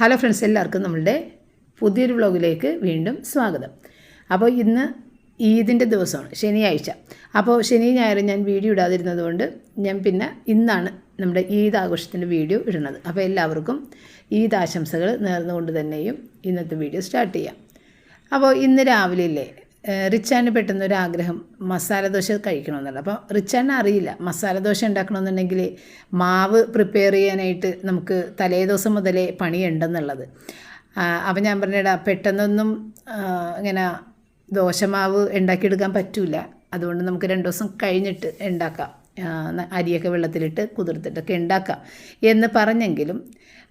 Hello friends എല്ലാവർക്കും നമ്മളുടെ പുതിയൊരു വ്ളോഗിലേക്ക് വീണ്ടും സ്വാഗതം. അപ്പോൾ ഇന്ന് ഈദിന്റെ ദിവസമാണ് ശനിയാഴ്ച. അപ്പോൾ ശനി ഞായറും ഞാൻ വീഡിയോ ഇടാതിരുന്നത് കൊണ്ട് ഞാൻ പിന്നെ ഇന്നാണ് നമ്മുടെ ഈദ് ആഘോഷത്തിന്റെ വീഡിയോ ഇടുന്നത്. അപ്പോൾ എല്ലാവർക്കും ഈദ് ആശംസകൾ നേർന്നുകൊണ്ട് തന്നെയും ഇന്നത്തെ വീഡിയോ സ്റ്റാർട്ട് ചെയ്യാം. അപ്പോൾ ഇന്ന് രാവിലെ ഇല്ലേ? റിച്ചാന് പെട്ടെന്ന് ഒരു ആഗ്രഹം മസാല ദോശ കഴിക്കണമെന്നുള്ളത് അപ്പോൾ റിച്ചാന് അറിയില്ല. മസാല ദോശ ഉണ്ടാക്കണമെന്നുണ്ടെങ്കിൽ മാവ് പ്രിപ്പയർ ചെയ്യാനായിട്ട് നമുക്ക് തലേ ദിവസം മുതലേ പണിയുണ്ടെന്നുള്ളത്. അപ്പം ഞാൻ പറഞ്ഞിടാ പെട്ടെന്നൊന്നും ഇങ്ങനെ ദോശമാവ് ഉണ്ടാക്കിയെടുക്കാൻ പറ്റില്ല അതുകൊണ്ട് നമുക്ക് രണ്ട് ദിവസം കഴിഞ്ഞിട്ട് ഉണ്ടാക്കാം. അരിയൊക്കെ വെള്ളത്തിലിട്ട് കുതിർത്തിട്ടൊക്കെ ഉണ്ടാക്കാം എന്ന് പറഞ്ഞെങ്കിലും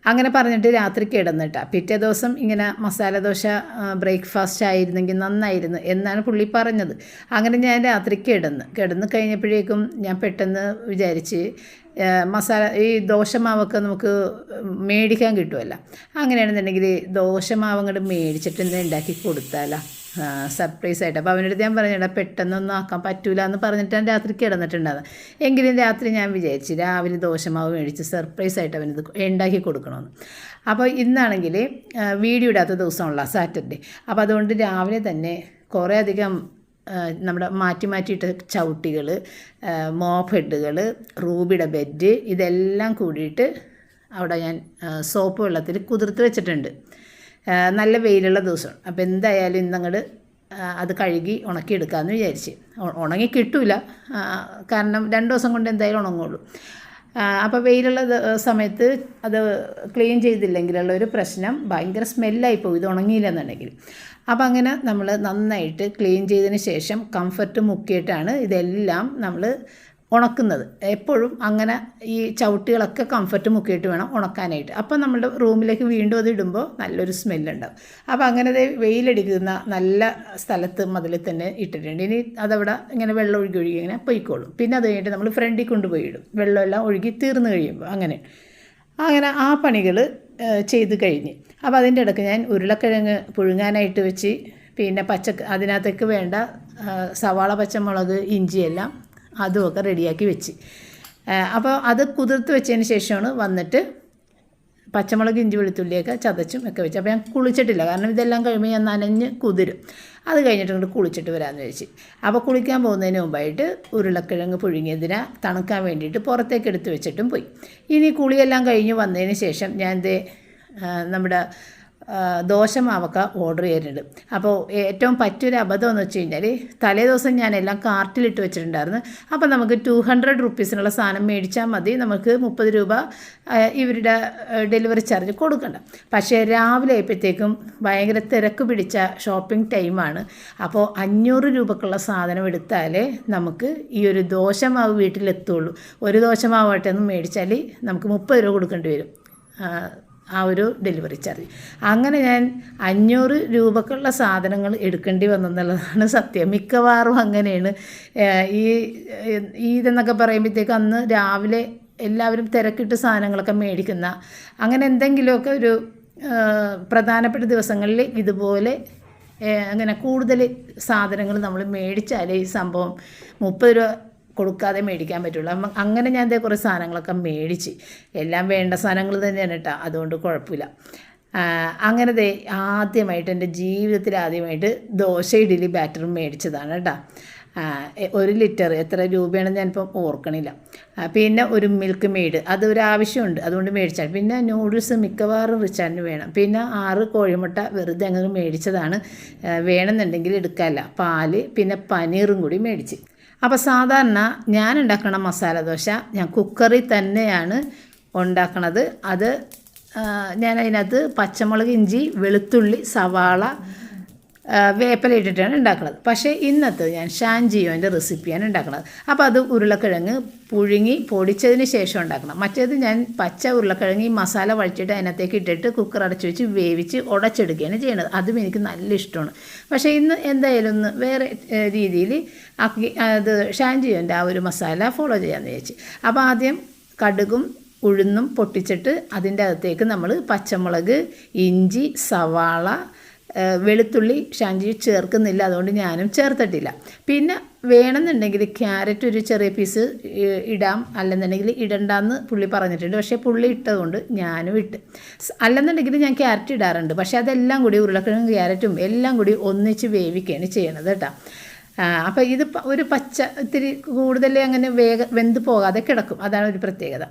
അങ്ങനെ പറഞ്ഞിട്ട് രാത്രി കിടന്നിട്ട. പിറ്റേ ദിവസം ഇങ്ങനെ മസാലദോശ ബ്രേക്ക്ഫാസ്റ്റ് ആയിരുന്നെങ്കിൽ നന്നായിരുന്നു എന്നാണ് പുള്ളി പറഞ്ഞത്. അങ്ങനെ ഞാൻ രാത്രി കിടന്ന് കിടന്ന് കഴിഞ്ഞപ്പോഴേക്കും ഞാൻ പെട്ടെന്ന് വിചാരിച്ച് മസാല ഈ ദോശമാവൊക്കെ നമുക്ക് മേടിക്കാൻ കിട്ടുമല്ലോ അങ്ങനെയാണെന്നുണ്ടെങ്കിൽ ദോശമാവ് അങ്ങോട്ട് മേടിച്ചിട്ട് എന്താ ഉണ്ടാക്കി കൊടുത്താലോ? സർപ്രൈസ് ആയിട്ട്. അപ്പോൾ അവനടുത്ത് ഞാൻ പറഞ്ഞിട്ട് പെട്ടെന്നൊന്നും ആക്കാൻ പറ്റൂല എന്ന് പറഞ്ഞിട്ട് ഞാൻ രാത്രി കിടന്നിട്ടുണ്ടാകും എങ്കിലും രാത്രി ഞാൻ വിചാരിച്ചു രാവിലെ ദോശമാവ് മേടിച്ച് സർപ്രൈസ് ആയിട്ട് അവനത് ഉണ്ടാക്കി കൊടുക്കണമെന്ന്. അപ്പോൾ ഇന്നാണെങ്കിൽ വീഡിയോ ഇടാത്ത ദിവസമുള്ള സാറ്റർഡേ അപ്പോൾ അതുകൊണ്ട് രാവിലെ തന്നെ കുറേ അധികം നമ്മുടെ മാറ്റി മാറ്റിയിട്ട ചവിട്ടികൾ മോപ്പ് ഹെഡുകൾ റൂബിയുടെ ബെഡ് ഇതെല്ലാം കൂടിയിട്ട് അവിടെ ഞാൻ സോപ്പ് വെള്ളത്തിൽ കുതിർത്ത് വെച്ചിട്ടുണ്ട്. നല്ല വെയിലുള്ള ദിവസം. അപ്പോൾ എന്തായാലും ഇന്നങ്ങോട്ട് അത് കഴുകി ഉണക്കിയെടുക്കാമെന്ന് വിചാരിച്ച്. ഉണങ്ങി കിട്ടൂല. കാരണം രണ്ട് ദിവസം കൊണ്ട് എന്തായാലും ഉണങ്ങുള്ളൂ. അപ്പോൾ വെയിലുള്ള സമയത്ത് അത് ക്ലീൻ ചെയ്തില്ലെങ്കിലുള്ള ഒരു പ്രശ്നം ഭയങ്കര സ്മെല്ലായി പോകും ഇത് ഉണങ്ങിയില്ലെന്നുണ്ടെങ്കിൽ. അപ്പോൾ അങ്ങനെ നമ്മൾ നന്നായിട്ട് ക്ലീൻ ചെയ്തതിന് ശേഷം കംഫർട്ട് മുക്കിയിട്ടാണ് ഇതെല്ലാം നമ്മൾ ഉണക്കുന്നത്. എപ്പോഴും അങ്ങനെ ഈ ചവിട്ടികളൊക്കെ കംഫർട്ട് മുക്കിയിട്ട് വേണം ഉണക്കാനായിട്ട്. അപ്പോൾ നമ്മുടെ റൂമിലേക്ക് വീണ്ടും അത് ഇടുമ്പോൾ നല്ലൊരു സ്മെല്ലുണ്ടാവും അപ്പോൾ അങ്ങനെ വെയിലടിക്കുന്ന നല്ല സ്ഥലത്ത് മതിൽ തന്നെ ഇട്ടിട്ടുണ്ട്. ഇനി അതവിടെ ഇങ്ങനെ വെള്ളം ഒഴുകി ഒഴുകി ഇങ്ങനെ പൊയ്ക്കോളും. പിന്നെ അത് കഴിഞ്ഞിട്ട് നമ്മൾ ഫ്രണ്ടിൽ കൊണ്ടുപോയി ഇടും. വെള്ളമെല്ലാം ഒഴുകി തീർന്നു കഴിയുമ്പോൾ അങ്ങനെ. അങ്ങനെ ആ പണികൾ ചെയ്ത് കഴിഞ്ഞ്. അപ്പോൾ അതിന്റെ ഇടയ്ക്ക് ഞാൻ ഉരുളക്കിഴങ്ങ് പുഴുങ്ങാനായിട്ട് വെച്ച് പിന്നെ പച്ച അതിനകത്തേക്ക് വേണ്ട സവാള പച്ചമുളക് ഇഞ്ചിയെല്ലാം അതുമൊക്കെ റെഡിയാക്കി വെച്ച്. അപ്പോൾ അത് കുതിർത്ത് വെച്ചതിന് ശേഷമാണ് വന്നിട്ട് പച്ചമുളക് ഇഞ്ചി വെളുത്തുള്ളിയൊക്കെ ചതച്ചും ഒക്കെ വെച്ച്. അപ്പോൾ ഞാൻ കുളിച്ചിട്ടില്ല. കാരണം ഇതെല്ലാം കഴിയുമ്പോൾ ഞാൻ നനഞ്ഞ് കുതിരും. അത് കഴിഞ്ഞിട്ട് ഇങ്ങോട്ട് കുളിച്ചിട്ട് വരാമെന്ന് വെച്ച് അപ്പോൾ കുളിക്കാൻ പോകുന്നതിന് മുമ്പായിട്ട് ഉരുളക്കിഴങ്ങ് പുഴുങ്ങിയതിന് തണുക്കാൻ വേണ്ടിയിട്ട് പുറത്തേക്ക് എടുത്ത് വെച്ചിട്ടും പോയി. ഇനി കുളിയെല്ലാം കഴിഞ്ഞ് വന്നതിന് ശേഷം ഞാൻ ദേ നമ്മുടെ ദോശമാവൊക്കെ ഓർഡർ ചെയ്തിട്ടുണ്ട്. അപ്പോൾ ഏറ്റവും പറ്റിയൊരു അബദ്ധം എന്ന് വെച്ച് കഴിഞ്ഞാൽ തലേ ദിവസം ഞാനെല്ലാം കാർട്ടിലിട്ട് വെച്ചിട്ടുണ്ടായിരുന്നു. അപ്പോൾ നമുക്ക് ടു ഹൺഡ്രഡ് റുപ്പീസിനുള്ള സാധനം മേടിച്ചാൽ മതി. നമുക്ക് മുപ്പത് രൂപ ഇവരുടെ ഡെലിവറി ചാർജ് കൊടുക്കണ്ട. പക്ഷേ രാവിലെ ആയപ്പോഴത്തേക്കും ഭയങ്കര തിരക്ക് പിടിച്ച ഷോപ്പിംഗ് ടൈമാണ് അപ്പോൾ അഞ്ഞൂറ് രൂപക്കുള്ള സാധനം എടുത്താലേ നമുക്ക് ഈ ഒരു ദോശമാവ് വീട്ടിലെത്തുള്ളൂ. ഒരു ദോശമാവട്ടെ ഒന്ന് മേടിച്ചാൽ നമുക്ക് മുപ്പത് രൂപ കൊടുക്കേണ്ടി വരും. ആ, ഒരു ഡെലിവറി ചാർജ്. അങ്ങനെ ഞാൻ അഞ്ഞൂറ് രൂപക്കുള്ള സാധനങ്ങൾ എടുക്കേണ്ടി വന്നെന്നുള്ളതാണ് സത്യം. മിക്കവാറും അങ്ങനെയാണ്. ഈ ഇതെന്നൊക്കെ പറയുമ്പോഴത്തേക്ക് അന്ന് രാവിലെ എല്ലാവരും തിരക്കിട്ട് സാധനങ്ങളൊക്കെ മേടിക്കുന്ന അങ്ങനെ എന്തെങ്കിലുമൊക്കെ ഒരു പ്രധാനപ്പെട്ട ദിവസങ്ങളിൽ ഇതുപോലെ അങ്ങനെ കൂടുതൽ സാധനങ്ങൾ നമ്മൾ മേടിച്ചാലേ ഈ സംഭവം മുപ്പത് രൂപ കൊടുക്കാതെ മേടിക്കാൻ പറ്റുള്ളൂ. അപ്പം അങ്ങനെ ഞാൻ ഇതേ കുറേ സാധനങ്ങളൊക്കെ മേടിച്ച്. എല്ലാം വേണ്ട സാധനങ്ങൾ തന്നെയാണ് കേട്ടോ. അതുകൊണ്ട് കുഴപ്പമില്ല. അങ്ങനെ ദേ ആദ്യമായിട്ട് എന്റെ ജീവിതത്തിൽ ആദ്യമായിട്ട് ദോശ ഇഡ്ഡലി ബാറ്റർ മേടിച്ചതാണ് കേട്ടോ. ഒരു ലിറ്റർ എത്ര രൂപയാണെന്ന് ഞാനിപ്പം ഓർക്കണില്ല. പിന്നെ ഒരു മിൽക്ക് മെയ്ഡ്. അത് ഒരു ആവശ്യമുണ്ട്. അതുകൊണ്ട് മേടിച്ചാൽ പിന്നെ നൂഡിൽസ് മിക്കവാറും റിച്ചാർഡിന് വേണം. പിന്നെ ആറ് കോഴിമുട്ട വെറുതെ അങ്ങനെ മേടിച്ചതാണ്. വേണമെന്നുണ്ടെങ്കിൽ എടുക്കാമല്ല പാൽ പിന്നെ പനീറും കൂടി മേടിച്ച്. അപ്പോൾ സാധാരണ ഞാൻ ഉണ്ടാക്കണ മസാല ദോശ ഞാൻ കുക്കറിൽ തന്നെയാണ് ഉണ്ടാക്കണത്. അത് ഞാൻ അതിനകത്ത് പച്ചമുളക് ഇഞ്ചി വെളുത്തുള്ളി സവാള വേപ്പില ഇട്ടിട്ടാണ് ഉണ്ടാക്കുന്നത് പക്ഷേ ഇന്നത്തെ ഞാൻ ഷാൻജിയോന്റെ റെസിപ്പിയാണ് ഉണ്ടാക്കുന്നത് അപ്പോൾ അത് ഉരുളക്കിഴങ്ങ് പുഴുങ്ങി പൊടിച്ചതിന് ശേഷം ഉണ്ടാക്കണം. മറ്റേത് ഞാൻ പച്ച ഉരുളക്കിഴങ്ങ് മസാല വഴിച്ചിട്ട് അതിനകത്തേക്ക് ഇട്ടിട്ട് കുക്കർ അടച്ചു വെച്ച് വേവിച്ച് ഉടച്ചെടുക്കുകയാണ് ചെയ്യുന്നത് അതും എനിക്ക് നല്ല ഇഷ്ടമാണ്. പക്ഷേ ഇന്ന് എന്തായാലും ഒന്ന് വേറെ രീതിയിൽ ആക്കി അത് ഷാൻജിയോന്റെ ആ ഒരു മസാല ഫോളോ ചെയ്യാമെന്ന് വിചാരിച്ചു. അപ്പോൾ ആദ്യം കടുകും ഉഴുന്നും പൊട്ടിച്ചിട്ട് അതിന്റെ അകത്തേക്ക് നമ്മൾ പച്ചമുളക് ഇഞ്ചി സവാള വെളുത്തുള്ളി ഷാഞ്ചി ചേർക്കുന്നില്ല. അതുകൊണ്ട് ഞാനും ചേർത്തിട്ടില്ല. പിന്നെ വേണമെന്നുണ്ടെങ്കിൽ ക്യാരറ്റ് ഒരു ചെറിയ പീസ് ഇടാം. അല്ലെന്നുണ്ടെങ്കിൽ ഇടണ്ടെന്ന് പുള്ളി പറഞ്ഞിട്ടുണ്ട്. പക്ഷേ പുള്ളി ഇട്ടതുകൊണ്ട് ഞാനും ഇട്ട്. അല്ലെന്നുണ്ടെങ്കിൽ ഞാൻ ക്യാരറ്റ് ഇടാറുണ്ട്. പക്ഷേ അതെല്ലാം കൂടി ഉരുളക്കിഴങ്ങും ക്യാരറ്റും എല്ലാം കൂടി ഒന്നിച്ച് വേവിക്കുകയാണ് ചെയ്യണത് കേട്ടോ. അപ്പോൾ ഇത് ഒരു പച്ച ഇത്തിരി കൂടുതൽ അങ്ങനെ വേഗ വെന്ത് പോകാതെ കിടക്കും. അതാണ് ഒരു പ്രത്യേകത.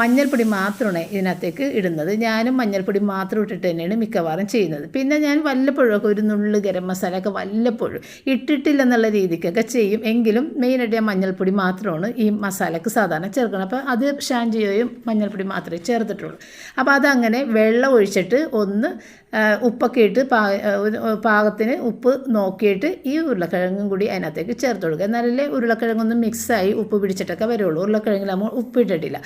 മഞ്ഞൾപ്പൊടി മാത്രമാണ് ഇതിനകത്തേക്ക് ഇടുന്നത്. ഞാനും മഞ്ഞൾപ്പൊടി മാത്രം ഇട്ടിട്ട് തന്നെയാണ് മിക്കവാറും ചെയ്യുന്നത്. പിന്നെ ഞാൻ വല്ലപ്പോഴൊക്കെ ഒരു നുള്ളു ഗരം മസാല ഒക്കെ വല്ലപ്പോഴും ഇട്ടിട്ടില്ലെന്നുള്ള രീതിക്കൊക്കെ ചെയ്യും. എങ്കിലും മെയിനായിട്ട് ഞാൻ മഞ്ഞൾപ്പൊടി മാത്രമാണ് ഈ മസാലയ്ക്ക് സാധാരണ ചേർക്കുന്നത്. അപ്പോൾ അത് ഷാൻ ഷാൻജിയോയും മഞ്ഞൾപ്പൊടി മാത്രമേ ചേർത്തിട്ടുള്ളൂ. അപ്പോൾ അതങ്ങനെ വെള്ളം ഒഴിച്ചിട്ട് ഒന്ന് ഉപ്പൊക്കെ ഇട്ട് പാ പാകത്തിന് ഉപ്പ് നോക്കിയിട്ട് ഈ ഉരുളക്കിഴങ്ങും കൂടി അതിനകത്തേക്ക് ചേർത്ത് കൊടുക്കുക എന്നാലല്ലേ ഉരുളക്കിഴങ്ങൊന്നും മിക്സായി ഉപ്പ് പിടിച്ചിട്ടൊക്കെ വരുള്ളൂ. ഉപ്പ് ഇട്ടിട്ടില്ല.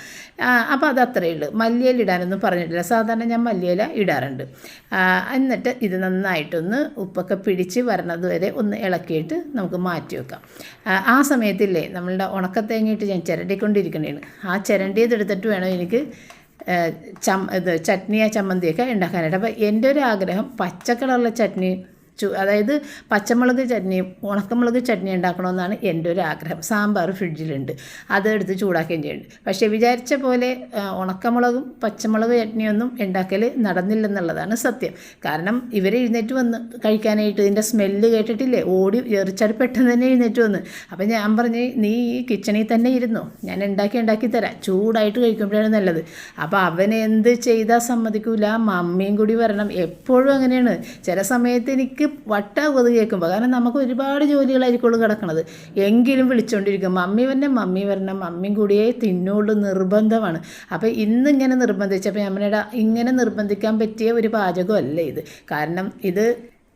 അപ്പോൾ അത് അത്രയേ ഉള്ളൂ. മല്ലിയില ഇടാനൊന്നും പറഞ്ഞിട്ടില്ല. സാധാരണ ഞാൻ മല്ലിയില ഇടാറുണ്ട്. എന്നിട്ട് ഇത് നന്നായിട്ടൊന്ന് ഉപ്പൊക്കെ പിടിച്ച് വരണത് വരെ ഒന്ന് ഇളക്കിയിട്ട് നമുക്ക് മാറ്റി വെക്കാം. ആ, സമയത്തില്ലേ നമ്മളുടെ ഉണക്കത്തേങ്ങയിട്ട് ഞാൻ ചിരണ്ടിക്കൊണ്ടിരിക്കണേണ്. ആ ചിരണ്ടിയത് എടുത്തിട്ട് വേണം എനിക്ക് ചം ഇത് ചട്നിയോ ചമ്മന്തിയൊക്കെ ഉണ്ടാക്കാനായിട്ട്. അപ്പോൾ എന്റെ ഒരു ആഗ്രഹം പച്ച ചട്നി അതായത് പച്ചമുളക് ചട്നിയും ഉണക്കമുളക് ചട്നി ഉണ്ടാക്കണമെന്നാണ് എന്റെ ഒരു ആഗ്രഹം സാമ്പാർ ഫ്രിഡ്ജിലുണ്ട്. അത് എടുത്ത് ചൂടാക്കുകയും ചെയ്യുന്നുണ്ട് പക്ഷേ വിചാരിച്ച പോലെ ഉണക്കമുളകും പച്ചമുളക് ചട്നിയൊന്നും ഉണ്ടാക്കൽ നടന്നില്ലെന്നുള്ളതാണ് സത്യം. കാരണം ഇവർ എഴുന്നേറ്റ് വന്ന് കഴിക്കാനായിട്ട് ഇതിന്റെ സ്മെല്ല് കേട്ടിട്ടില്ലേ? ഓടി എറിച്ചാൽ പെട്ടെന്ന് തന്നെ എഴുന്നേറ്റ് വന്ന്. അപ്പം ഞാൻ പറഞ്ഞ് നീ ഈ കിച്ചണിൽ തന്നെ ഇരുന്നോ? ഞാൻ ഉണ്ടാക്കി ഉണ്ടാക്കി തരാം. ചൂടായിട്ട് കഴിക്കുമ്പോഴാണ് നല്ലത്. അപ്പോൾ അവൻ എന്ത് ചെയ്താൽ സമ്മതിക്കൂല. മമ്മിയും കൂടി വരണം. എപ്പോഴും അങ്ങനെയാണ്. ചില സമയത്ത് എനിക്ക് വട്ടാകുന്നത് കേൾക്കുമ്പോൾ കാരണം നമുക്ക് ഒരുപാട് ജോലികളായിരിക്കുള്ളൂ കിടക്കണത്. എങ്കിലും വിളിച്ചുകൊണ്ടിരിക്കും മമ്മി വരണം മമ്മി വരണം മമ്മിയും കൂടിയേ തിന്നുള്ളൂ നിർബന്ധമാണ്. അപ്പോൾ ഇന്ന് ഇങ്ങനെ നിർബന്ധിച്ചപ്പോൾ അമ്മയുടെ ഇങ്ങനെ നിർബന്ധിക്കാൻ പറ്റിയ ഒരു പാചകമല്ല ഇത്. കാരണം ഇത്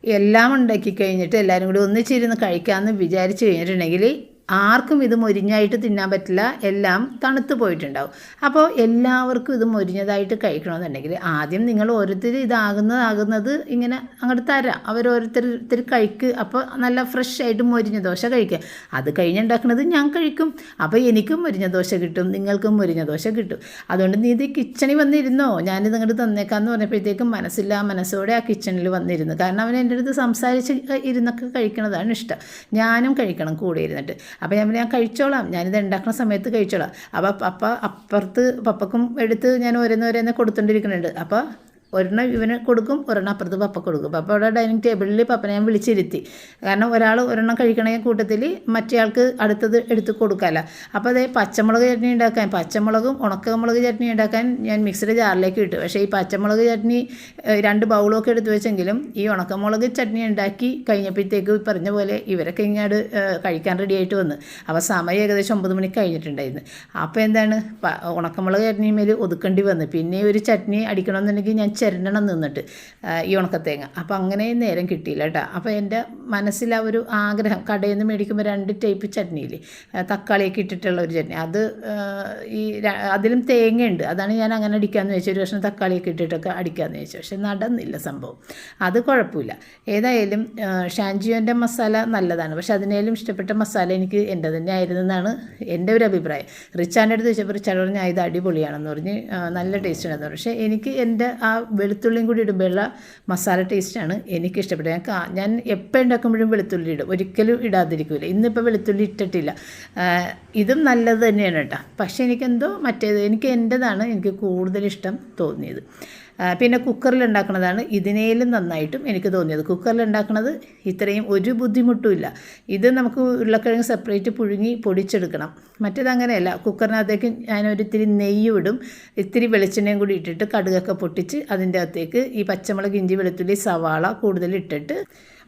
എല്ലാം ഉണ്ടാക്കി കഴിഞ്ഞിട്ട് എല്ലാവരും കൂടി ഒന്നിച്ചിരുന്ന് കഴിക്കാമെന്ന് വിചാരിച്ചു കഴിഞ്ഞിട്ടുണ്ടെങ്കിൽ ആർക്കും ഇത് മൊരിഞ്ഞായിട്ട് തിന്നാൻ പറ്റില്ല. എല്ലാം തണുത്ത് പോയിട്ടുണ്ടാവും. അപ്പോൾ എല്ലാവർക്കും ഇത് മൊരിഞ്ഞതായിട്ട് കഴിക്കണമെന്നുണ്ടെങ്കിൽ ആദ്യം നിങ്ങൾ ഓരോരുത്തർ ഇതാകുന്നതാകുന്നത് ഇങ്ങനെ അങ്ങോട്ട് തരാം. അവരോരോരുത്തർ കഴിക്ക്. അപ്പോൾ നല്ല ഫ്രഷ് ആയിട്ട് മൊരിഞ്ഞ ദോശ കഴിക്കുക അത് കഴിഞ്ഞുണ്ടാക്കുന്നത് ഞാൻ കഴിക്കും. അപ്പോൾ എനിക്കും മൊരിഞ്ഞ ദോശ കിട്ടും. നിങ്ങൾക്കും മൊരിഞ്ഞ ദോശ കിട്ടും. അതുകൊണ്ട് നീ ഇത് കിച്ചണിൽ വന്നിരുന്നോ? ഞാനിത് ഇങ്ങോട്ട് തന്നേക്കാന്ന് പറഞ്ഞപ്പോഴത്തേക്കും മനസ്സില്ല മനസ്സോടെ ആ കിച്ചണിൽ വന്നിരുന്നു. കാരണം അവൻ എന്റെ അടുത്ത് സംസാരിച്ച് ഇരുന്നൊക്കെ കഴിക്കണതാണ് ഇഷ്ടം. ഞാനും കഴിക്കണം കൂടെ ഇരുന്നിട്ട്. അപ്പോൾ ഞാൻ ഞാൻ കഴിച്ചോളാം. ഞാനിത് ഉണ്ടാക്കുന്ന സമയത്ത് കഴിച്ചോളാം. അപ്പോൾ പപ്പ അപ്പുറത്ത് പപ്പക്കും എടുത്ത് ഞാൻ ഓരോന്ന് ഓരോന്ന് കൊടുത്തോണ്ടിരിക്കുന്നുണ്ട് അപ്പോൾ ഒരെണ്ണം ഇവന് കൊടുക്കും ഒരെണ്ണം അപ്പുറത്ത് പപ്പ കൊടുക്കും. പപ്പ അവിടെ ഡൈനിങ് ടേബിളിൽ പപ്പനെ ഞാൻ വിളിച്ചിരുത്തി. കാരണം ഒരാൾ ഒരെണ്ണം കഴിക്കണ കൂട്ടത്തിൽ മറ്റേയാൾക്ക് അടുത്തത് എടുത്ത് കൊടുക്കാമല്ല അപ്പോൾ അതേ പച്ചമുളക് ചട്നി ഉണ്ടാക്കാൻ പച്ചമുളകും ഉണക്കമുളക് ചട്നി ഉണ്ടാക്കാൻ ഞാൻ മിക്സിയുടെ ജാറിലേക്ക് ഇട്ടു. പക്ഷേ ഈ പച്ചമുളക് ചട്നി രണ്ട് ബൗളൊക്കെ എടുത്ത് വെച്ചെങ്കിലും ഈ ഉണക്കമുളക് ചട്നി ഉണ്ടാക്കി കഴിഞ്ഞപ്പോഴത്തേക്ക് പറഞ്ഞ പോലെ ഇവരൊക്കെ ഇങ്ങോട്ട് കഴിക്കാൻ റെഡി ആയിട്ട് വന്ന്. അപ്പോൾ സമയം ഏകദേശം ഒമ്പത് മണി കഴിഞ്ഞിട്ടുണ്ടായിരുന്നു. അപ്പോൾ എന്താണ്? ഉണക്കമുളക് ചട്നിമേൽ ഒതുക്കേണ്ടി വന്നു. പിന്നെ ഒരു ചട്നി അടിക്കണമെന്നുണ്ടെങ്കിൽ ഞാൻ ചിരണ്ടണം നിന്നിട്ട് ഈ ഉണക്കത്തേങ്ങ. അപ്പോൾ അങ്ങനെ നേരം കിട്ടിയില്ല കേട്ടോ. അപ്പോൾ എന്റെ മനസ്സിൽ ആ ഒരു ആഗ്രഹം കടയിൽ നിന്ന് മേടിക്കുമ്പോൾ രണ്ട് ടൈപ്പ് ചട്നിയില്ലേ? തക്കാളിയൊക്കെ ഇട്ടിട്ടുള്ള ഒരു ചട്നി. അത് ഈ അതിലും തേങ്ങയുണ്ട്. അതാണ് ഞാൻ അങ്ങനെ അടിക്കാമെന്ന് വെച്ചു ഒരു വർഷം തക്കാളിയൊക്കെ ഇട്ടിട്ടൊക്കെ അടിക്കാമെന്ന് വെച്ചു പക്ഷെ നടന്നില്ല സംഭവം. അത് കുഴപ്പമില്ല. ഏതായാലും ഷാൻജിയോന്റെ മസാല നല്ലതാണ്. പക്ഷെ അതിനേലും ഇഷ്ടപ്പെട്ട മസാല എനിക്ക് എന്റെ തന്നെ ആയിരുന്നു എന്നാണ് എന്റെ ഒരു അഭിപ്രായം. റിച്ചാന്റെ അടുത്ത് ചോദിച്ചപ്പോൾ റിച്ചാൻ പറഞ്ഞു "ആ, ഇത് അടിപൊളിയാണെന്ന് പറഞ്ഞ് നല്ല ടേസ്റ്റ് ഉണ്ടെന്ന് പറഞ്ഞു. പക്ഷേ എനിക്ക് എന്റെ ആ വെളുത്തുള്ളിയും കൂടി ഇടുമ്പോഴുള്ള മസാല ടേസ്റ്റാണ് എനിക്ക് ഇഷ്ടപ്പെട്ടത് ഞാൻ ഞാൻ എപ്പോൾ ഉണ്ടാക്കുമ്പോഴും വെളുത്തുള്ളി ഇടും. ഒരിക്കലും ഇടാതിരിക്കില്ല ഇന്നിപ്പോൾ വെളുത്തുള്ളി ഇട്ടിട്ടില്ല. ഇതും നല്ലത് തന്നെയാണ് കേട്ടോ. പക്ഷേ എനിക്കെന്തോ മറ്റേത് എനിക്ക് എന്റെതാണ് എനിക്ക് കൂടുതൽ ഇഷ്ടം തോന്നിയത്. പിന്നെ കുക്കറിൽ ഉണ്ടാക്കുന്നതാണ് ഇതിനേലും നന്നായിട്ടും എനിക്ക് തോന്നിയത്. കുക്കറിൽ ഉണ്ടാക്കുന്നത് ഇത്രയും ഒരു ബുദ്ധിമുട്ടുമില്ല ഇത് നമുക്ക് ഉരുളക്കിഴങ്ങ് സെപ്പറേറ്റ് പുഴുങ്ങി പൊടിച്ചെടുക്കണം. മറ്റേത് അങ്ങനെയല്ല. കുക്കറിനകത്തേക്ക് ഞാനൊരിത്തിരി നെയ്യ് ഇടും. ഇത്തിരി വെളിച്ചെണ്ണയും കൂടി ഇട്ടിട്ട് കടുകൊക്കെ പൊട്ടിച്ച് അതിന്റെ അകത്തേക്ക് ഈ പച്ചമുളക് ഇഞ്ചി വെളുത്തുള്ളി സവാള കൂടുതൽ ഇട്ടിട്ട്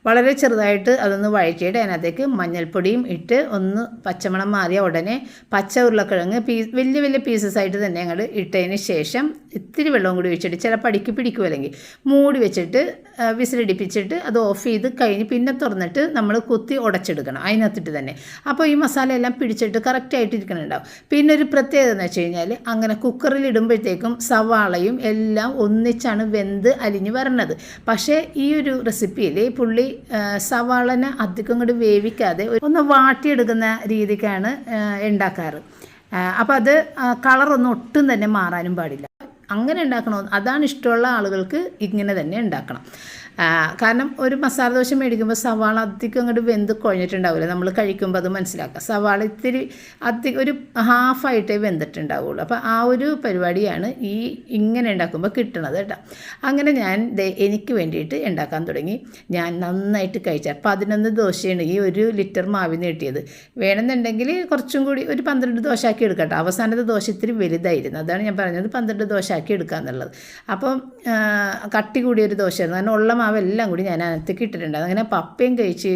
വളരെ ചെറുതായിട്ട് അതൊന്ന് വഴറ്റിയിട്ട് അതിനകത്തേക്ക് മഞ്ഞൾപ്പൊടിയും ഇട്ട് ഒന്ന് പച്ചമണം മാറിയ ഉടനെ പച്ച ഉരുളക്കിഴങ്ങ് പീസ് വലിയ വലിയ പീസസ് ആയിട്ട് തന്നെ അങ്ങോട്ട് ഇട്ടതിന് ശേഷം ഇത്തിരി വെള്ളവും കൂടി ഒഴിച്ചിട്ട് ചിലപ്പോൾ അടിക്ക് പിടിക്കും അല്ലെങ്കിൽ മൂടി വെച്ചിട്ട് വിസിലടിപ്പിച്ചിട്ട് അത് ഓഫ് ചെയ്ത് കഴിഞ്ഞ് പിന്നെ തുറന്നിട്ട് നമ്മൾ കുത്തി ഉടച്ചെടുക്കണം അതിനകത്തിട്ട് തന്നെ. അപ്പോൾ ഈ മസാല എല്ലാം പിടിച്ചിട്ട് കറക്റ്റായിട്ട് ഇരിക്കണുണ്ടാവും. പിന്നെ ഒരു പ്രത്യേകത എന്ന് വെച്ച് കഴിഞ്ഞാൽ അങ്ങനെ കുക്കറിൽ ഇടുമ്പോഴത്തേക്കും സവാളയും എല്ലാം ഒന്നിച്ചാണ് വെന്ത് അലിഞ്ഞ് വരണത്. പക്ഷേ ഈ ഒരു റെസിപ്പിയിൽ പുള്ളി സവാളനെ അധികം കൂടി വേവിക്കാതെ ഒന്ന് വാട്ടിയെടുക്കുന്ന രീതിക്കാണ് ഉണ്ടാക്കാറ്. അപ്പോൾ അത് കളറൊന്നും ഒട്ടും തന്നെ മാറാനും പാടില്ല. അങ്ങനെ ഉണ്ടാക്കണോ അതാണ് ഇഷ്ടമുള്ള ആളുകൾക്ക് ഇങ്ങനെ തന്നെ ഉണ്ടാക്കണം. കാരണം ഒരു മസാല ദോശ മേടിക്കുമ്പോൾ സവാള അധികം അങ്ങോട്ട് വെന്ത് കുഴഞ്ഞിട്ടുണ്ടാവില്ല. നമ്മൾ കഴിക്കുമ്പോൾ അത് മനസ്സിലാക്കുക. സവാള ഇത്തിരി അധികം ഒരു ഹാഫായിട്ടേ വെന്തിട്ടുണ്ടാവുള്ളൂ. അപ്പോൾ ആ ഒരു പരിപാടിയാണ് ഈ ഇങ്ങനെ ഉണ്ടാക്കുമ്പോൾ കിട്ടണത് കേട്ടോ. അങ്ങനെ ഞാൻ എനിക്ക് വേണ്ടിയിട്ട് ഉണ്ടാക്കാൻ തുടങ്ങി. ഞാൻ നന്നായിട്ട് കഴിച്ചാൽ പതിനൊന്ന് ദോശയാണ് ഈ ഒരു ലിറ്റർ മാവിന് കിട്ടിയത്. വേണമെന്നുണ്ടെങ്കിൽ കുറച്ചും കൂടി ഒരു പന്ത്രണ്ട് ദോശ ആക്കി എടുക്കട്ടെ. അവസാനത്തെ ദോശ ഇത്തിരി വലുതായിരുന്നു. അതാണ് ഞാൻ പറഞ്ഞത് പന്ത്രണ്ട് ദോശ ആക്കി എടുക്കുക എന്നുള്ളത്. അപ്പം കട്ടി കൂടിയൊരു ദോശയായിരുന്നു. കാരണം ഉള്ള മാവെല്ലാം കൂടി ഞാൻ അതിനകത്തേക്ക് ഇട്ടിട്ടുണ്ട്. അങ്ങനെ പപ്പയും കഴിച്ച്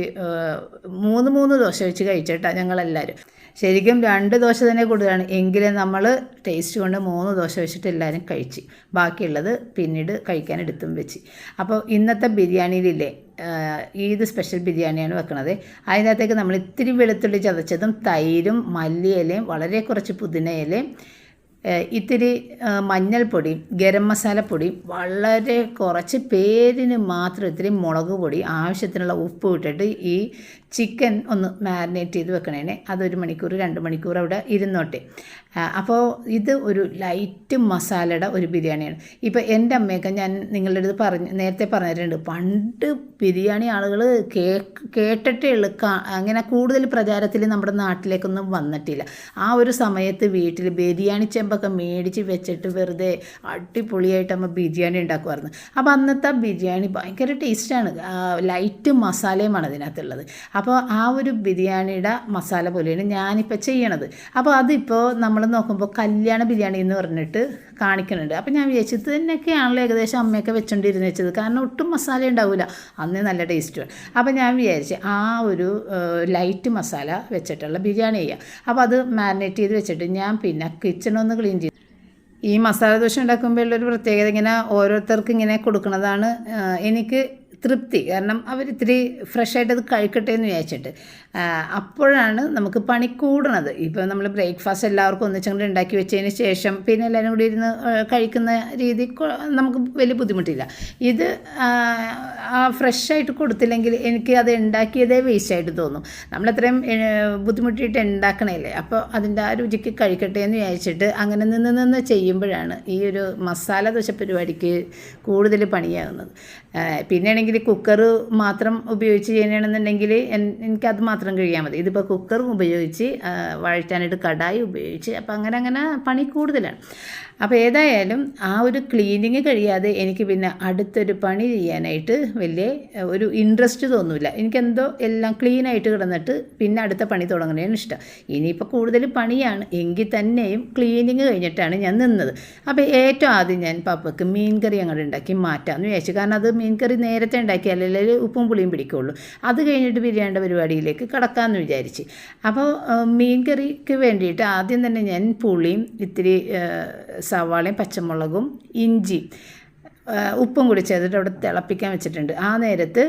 മൂന്ന് മൂന്ന് ദോശ വെച്ച് കഴിച്ചിട്ടാണ് ഞങ്ങളെല്ലാവരും ശരിക്കും രണ്ട് ദോശ തന്നെ കൂടുതലാണ്. എങ്കിലും നമ്മൾ ടേസ്റ്റ് കൊണ്ട് മൂന്ന് ദോശ വെച്ചിട്ട് എല്ലാവരും കഴിച്ച്. ബാക്കിയുള്ളത് പിന്നീട് കഴിക്കാൻ എടുത്തും വെച്ച്. അപ്പോൾ ഇന്നത്തെ ബിരിയാണിയിലില്ലേ ഈത് സ്പെഷ്യൽ ബിരിയാണിയാണ് വെക്കണത്. അതിനകത്തേക്ക് നമ്മൾ ഇത്തിരി വെളുത്തുള്ളി ചതച്ചതും തൈരും മല്ലിയിലയും വളരെ കുറച്ച് പുതിനയിലയും ഇത്തിരി മഞ്ഞൾപ്പൊടി ഗരം മസാലപ്പൊടിയും വളരെ കുറച്ച് പേരിന് മാത്രം ഇത്തിരി മുളക് പൊടി ആവശ്യത്തിനുള്ള ഉപ്പ് ഇട്ടിട്ട് ഈ ചിക്കൻ ഒന്ന് മാരിനേറ്റ് ചെയ്ത് വെക്കണേനെ. അതൊരു മണിക്കൂർ രണ്ട് മണിക്കൂർ അവിടെ ഇരുന്നോട്ടെ. അപ്പോൾ ഇത് ഒരു ലൈറ്റ് മസാലയുടെ ഒരു ബിരിയാണിയാണ്. ഇപ്പോൾ എന്റെ അമ്മയൊക്കെ ഞാൻ നിങ്ങളുടെ അടുത്ത് പറഞ്ഞ് നേരത്തെ പറഞ്ഞിട്ടുണ്ട് പണ്ട് ബിരിയാണി ആളുകൾ കേ കേട്ടിട്ടേ ഉള്ളൂ അങ്ങനെ കൂടുതൽ പ്രചാരത്തിൽ നമ്മുടെ നാട്ടിലേക്കൊന്നും വന്നിട്ടില്ല. ആ ഒരു സമയത്ത് വീട്ടിൽ ബിരിയാണി ചെമ്പൊക്കെ മേടിച്ച് വെച്ചിട്ട് വെറുതെ അടിപൊളിയായിട്ട് അമ്മ ബിരിയാണി ഉണ്ടാക്കുമായിരുന്നു. അപ്പോൾ അന്നത്തെ ബിരിയാണി ഭയങ്കര ടേസ്റ്റാണ്. ലൈറ്റ് മസാലയുമാണ് അതിനകത്തുള്ളത്. അപ്പോൾ ആ ഒരു ബിരിയാണിയുടെ മസാല പോലെയാണ് ഞാനിപ്പോൾ ചെയ്യണത്. അപ്പോൾ അതിപ്പോൾ നമ്മൾ നോക്കുമ്പോൾ കല്യാണ ബിരിയാണി എന്ന് പറഞ്ഞിട്ട് കാണിക്കുന്നുണ്ട്. അപ്പോൾ ഞാൻ വിചാരിച്ചു തന്നെയൊക്കെയാണല്ലോ ഏകദേശം അമ്മയൊക്കെ വെച്ചുകൊണ്ടിരുന്ന് വെച്ചത്. കാരണം ഒട്ടും മസാല ഉണ്ടാവില്ല. അന്ന് നല്ല ടേസ്റ്റ് അപ്പോൾ ഞാൻ വിചാരിച്ചു ആ ഒരു ലൈറ്റ് മസാല വെച്ചിട്ടുള്ള ബിരിയാണി ചെയ്യാം. അപ്പോൾ അത് മാരിനേറ്റ് ചെയ്ത് വെച്ചിട്ട് ഞാൻ പിന്നെ കിച്ചണൊന്ന് ക്ലീൻ ചെയ്തു. ഈ മസാല ദോശ ഉണ്ടാക്കുമ്പോൾ ഉള്ളൊരു പ്രത്യേകത ഇങ്ങനെ ഓരോരുത്തർക്ക് ഇങ്ങനെ കൊടുക്കുന്നതാണ്. എനിക്ക് തൃപ്തി. കാരണം അവരിത്തിരി ഫ്രഷായിട്ട് അത് കഴിക്കട്ടെ എന്ന് വിചാരിച്ചിട്ട്. അപ്പോഴാണ് നമുക്ക് പണി കൂടണത് ഇപ്പോൾ നമ്മൾ ബ്രേക്ക്ഫാസ്റ്റ് എല്ലാവർക്കും ഒന്നിച്ചങ്ങോട്ട് ഉണ്ടാക്കി വെച്ചതിന് ശേഷം പിന്നെ എല്ലാവരും കൂടി ഇരുന്ന് കഴിക്കുന്ന രീതി നമുക്ക് വലിയ ബുദ്ധിമുട്ടില്ല. ഇത് ഫ്രഷായിട്ട് കൊടുത്തില്ലെങ്കിൽ എനിക്ക് അത് ഉണ്ടാക്കിയതേ വേസ്റ്റായിട്ട് തോന്നും. നമ്മളത്രയും ബുദ്ധിമുട്ടിയിട്ട് ഉണ്ടാക്കണേല്ലേ അപ്പോൾ അതിന്റെ ആ രുചിക്ക് കഴിക്കട്ടെ എന്ന് വിചാരിച്ചിട്ട് അങ്ങനെ നിന്ന് നിന്ന് ചെയ്യുമ്പോഴാണ് ഈ ഒരു മസാല ദോശ പരിപാടിക്ക് കൂടുതൽ പണിയാകുന്നത് പിന്നെയാണെങ്കിൽ കുക്കർ മാത്രം ഉപയോഗിച്ച് ചെയ്യണമെന്നുണ്ടെങ്കിൽ എനിക്കത് മാത്രം കഴിയാൽ മതി. ഇതിപ്പോൾ കുക്കറും ഉപയോഗിച്ച് വഴറ്റാനായിട്ട് കടായി ഉപയോഗിച്ച് അപ്പോൾ അങ്ങനെ അങ്ങനെ പണി കൂടുതലാണ്. അപ്പോൾ ഏതായാലും ആ ഒരു ക്ലീനിങ് കഴിയാതെ എനിക്ക് പിന്നെ അടുത്തൊരു പണി ചെയ്യാനായിട്ട് വലിയ ഒരു ഇൻട്രസ്റ്റ് തോന്നില്ല എനിക്കെന്തോ എല്ലാം ക്ലീനായിട്ട് കിടന്നിട്ട് പിന്നെ അടുത്ത പണി തുടങ്ങണേന്ന് ഇഷ്ടം. ഇനിയിപ്പോൾ കൂടുതൽ പണിയാണ്. എങ്കിൽ തന്നെയും ക്ലീനിങ് കഴിഞ്ഞിട്ടാണ് ഞാൻ നിന്നത്. അപ്പോൾ ഏറ്റവും ആദ്യം ഞാൻ പപ്പയ്ക്ക് മീൻ കറി അങ്ങോട്ട് ഉണ്ടാക്കി മാറ്റാമെന്ന് വിചാരിച്ചു. കാരണം അത് മീൻ കറി നേരത്തെ ഉണ്ടാക്കിയാലല്ലേ ഉപ്പും പുളിയും പിടിക്കുള്ളൂ. അത് കഴിഞ്ഞിട്ട് ബിരിയാണിയുടെ പരിപാടിയിലേക്ക് കടക്കാമെന്ന് വിചാരിച്ച്. അപ്പോൾ മീൻ കറിക്ക് വേണ്ടിയിട്ട് ആദ്യം തന്നെ ഞാൻ പുളിയും ഇത്തിരി സവാളയും പച്ചമുളകും ഇഞ്ചി ഉപ്പും കൂടി ചേർത്തിട്ട് അവിടെ തിളപ്പിക്കാൻ വെച്ചിട്ടുണ്ട്. ആ നേരത്ത്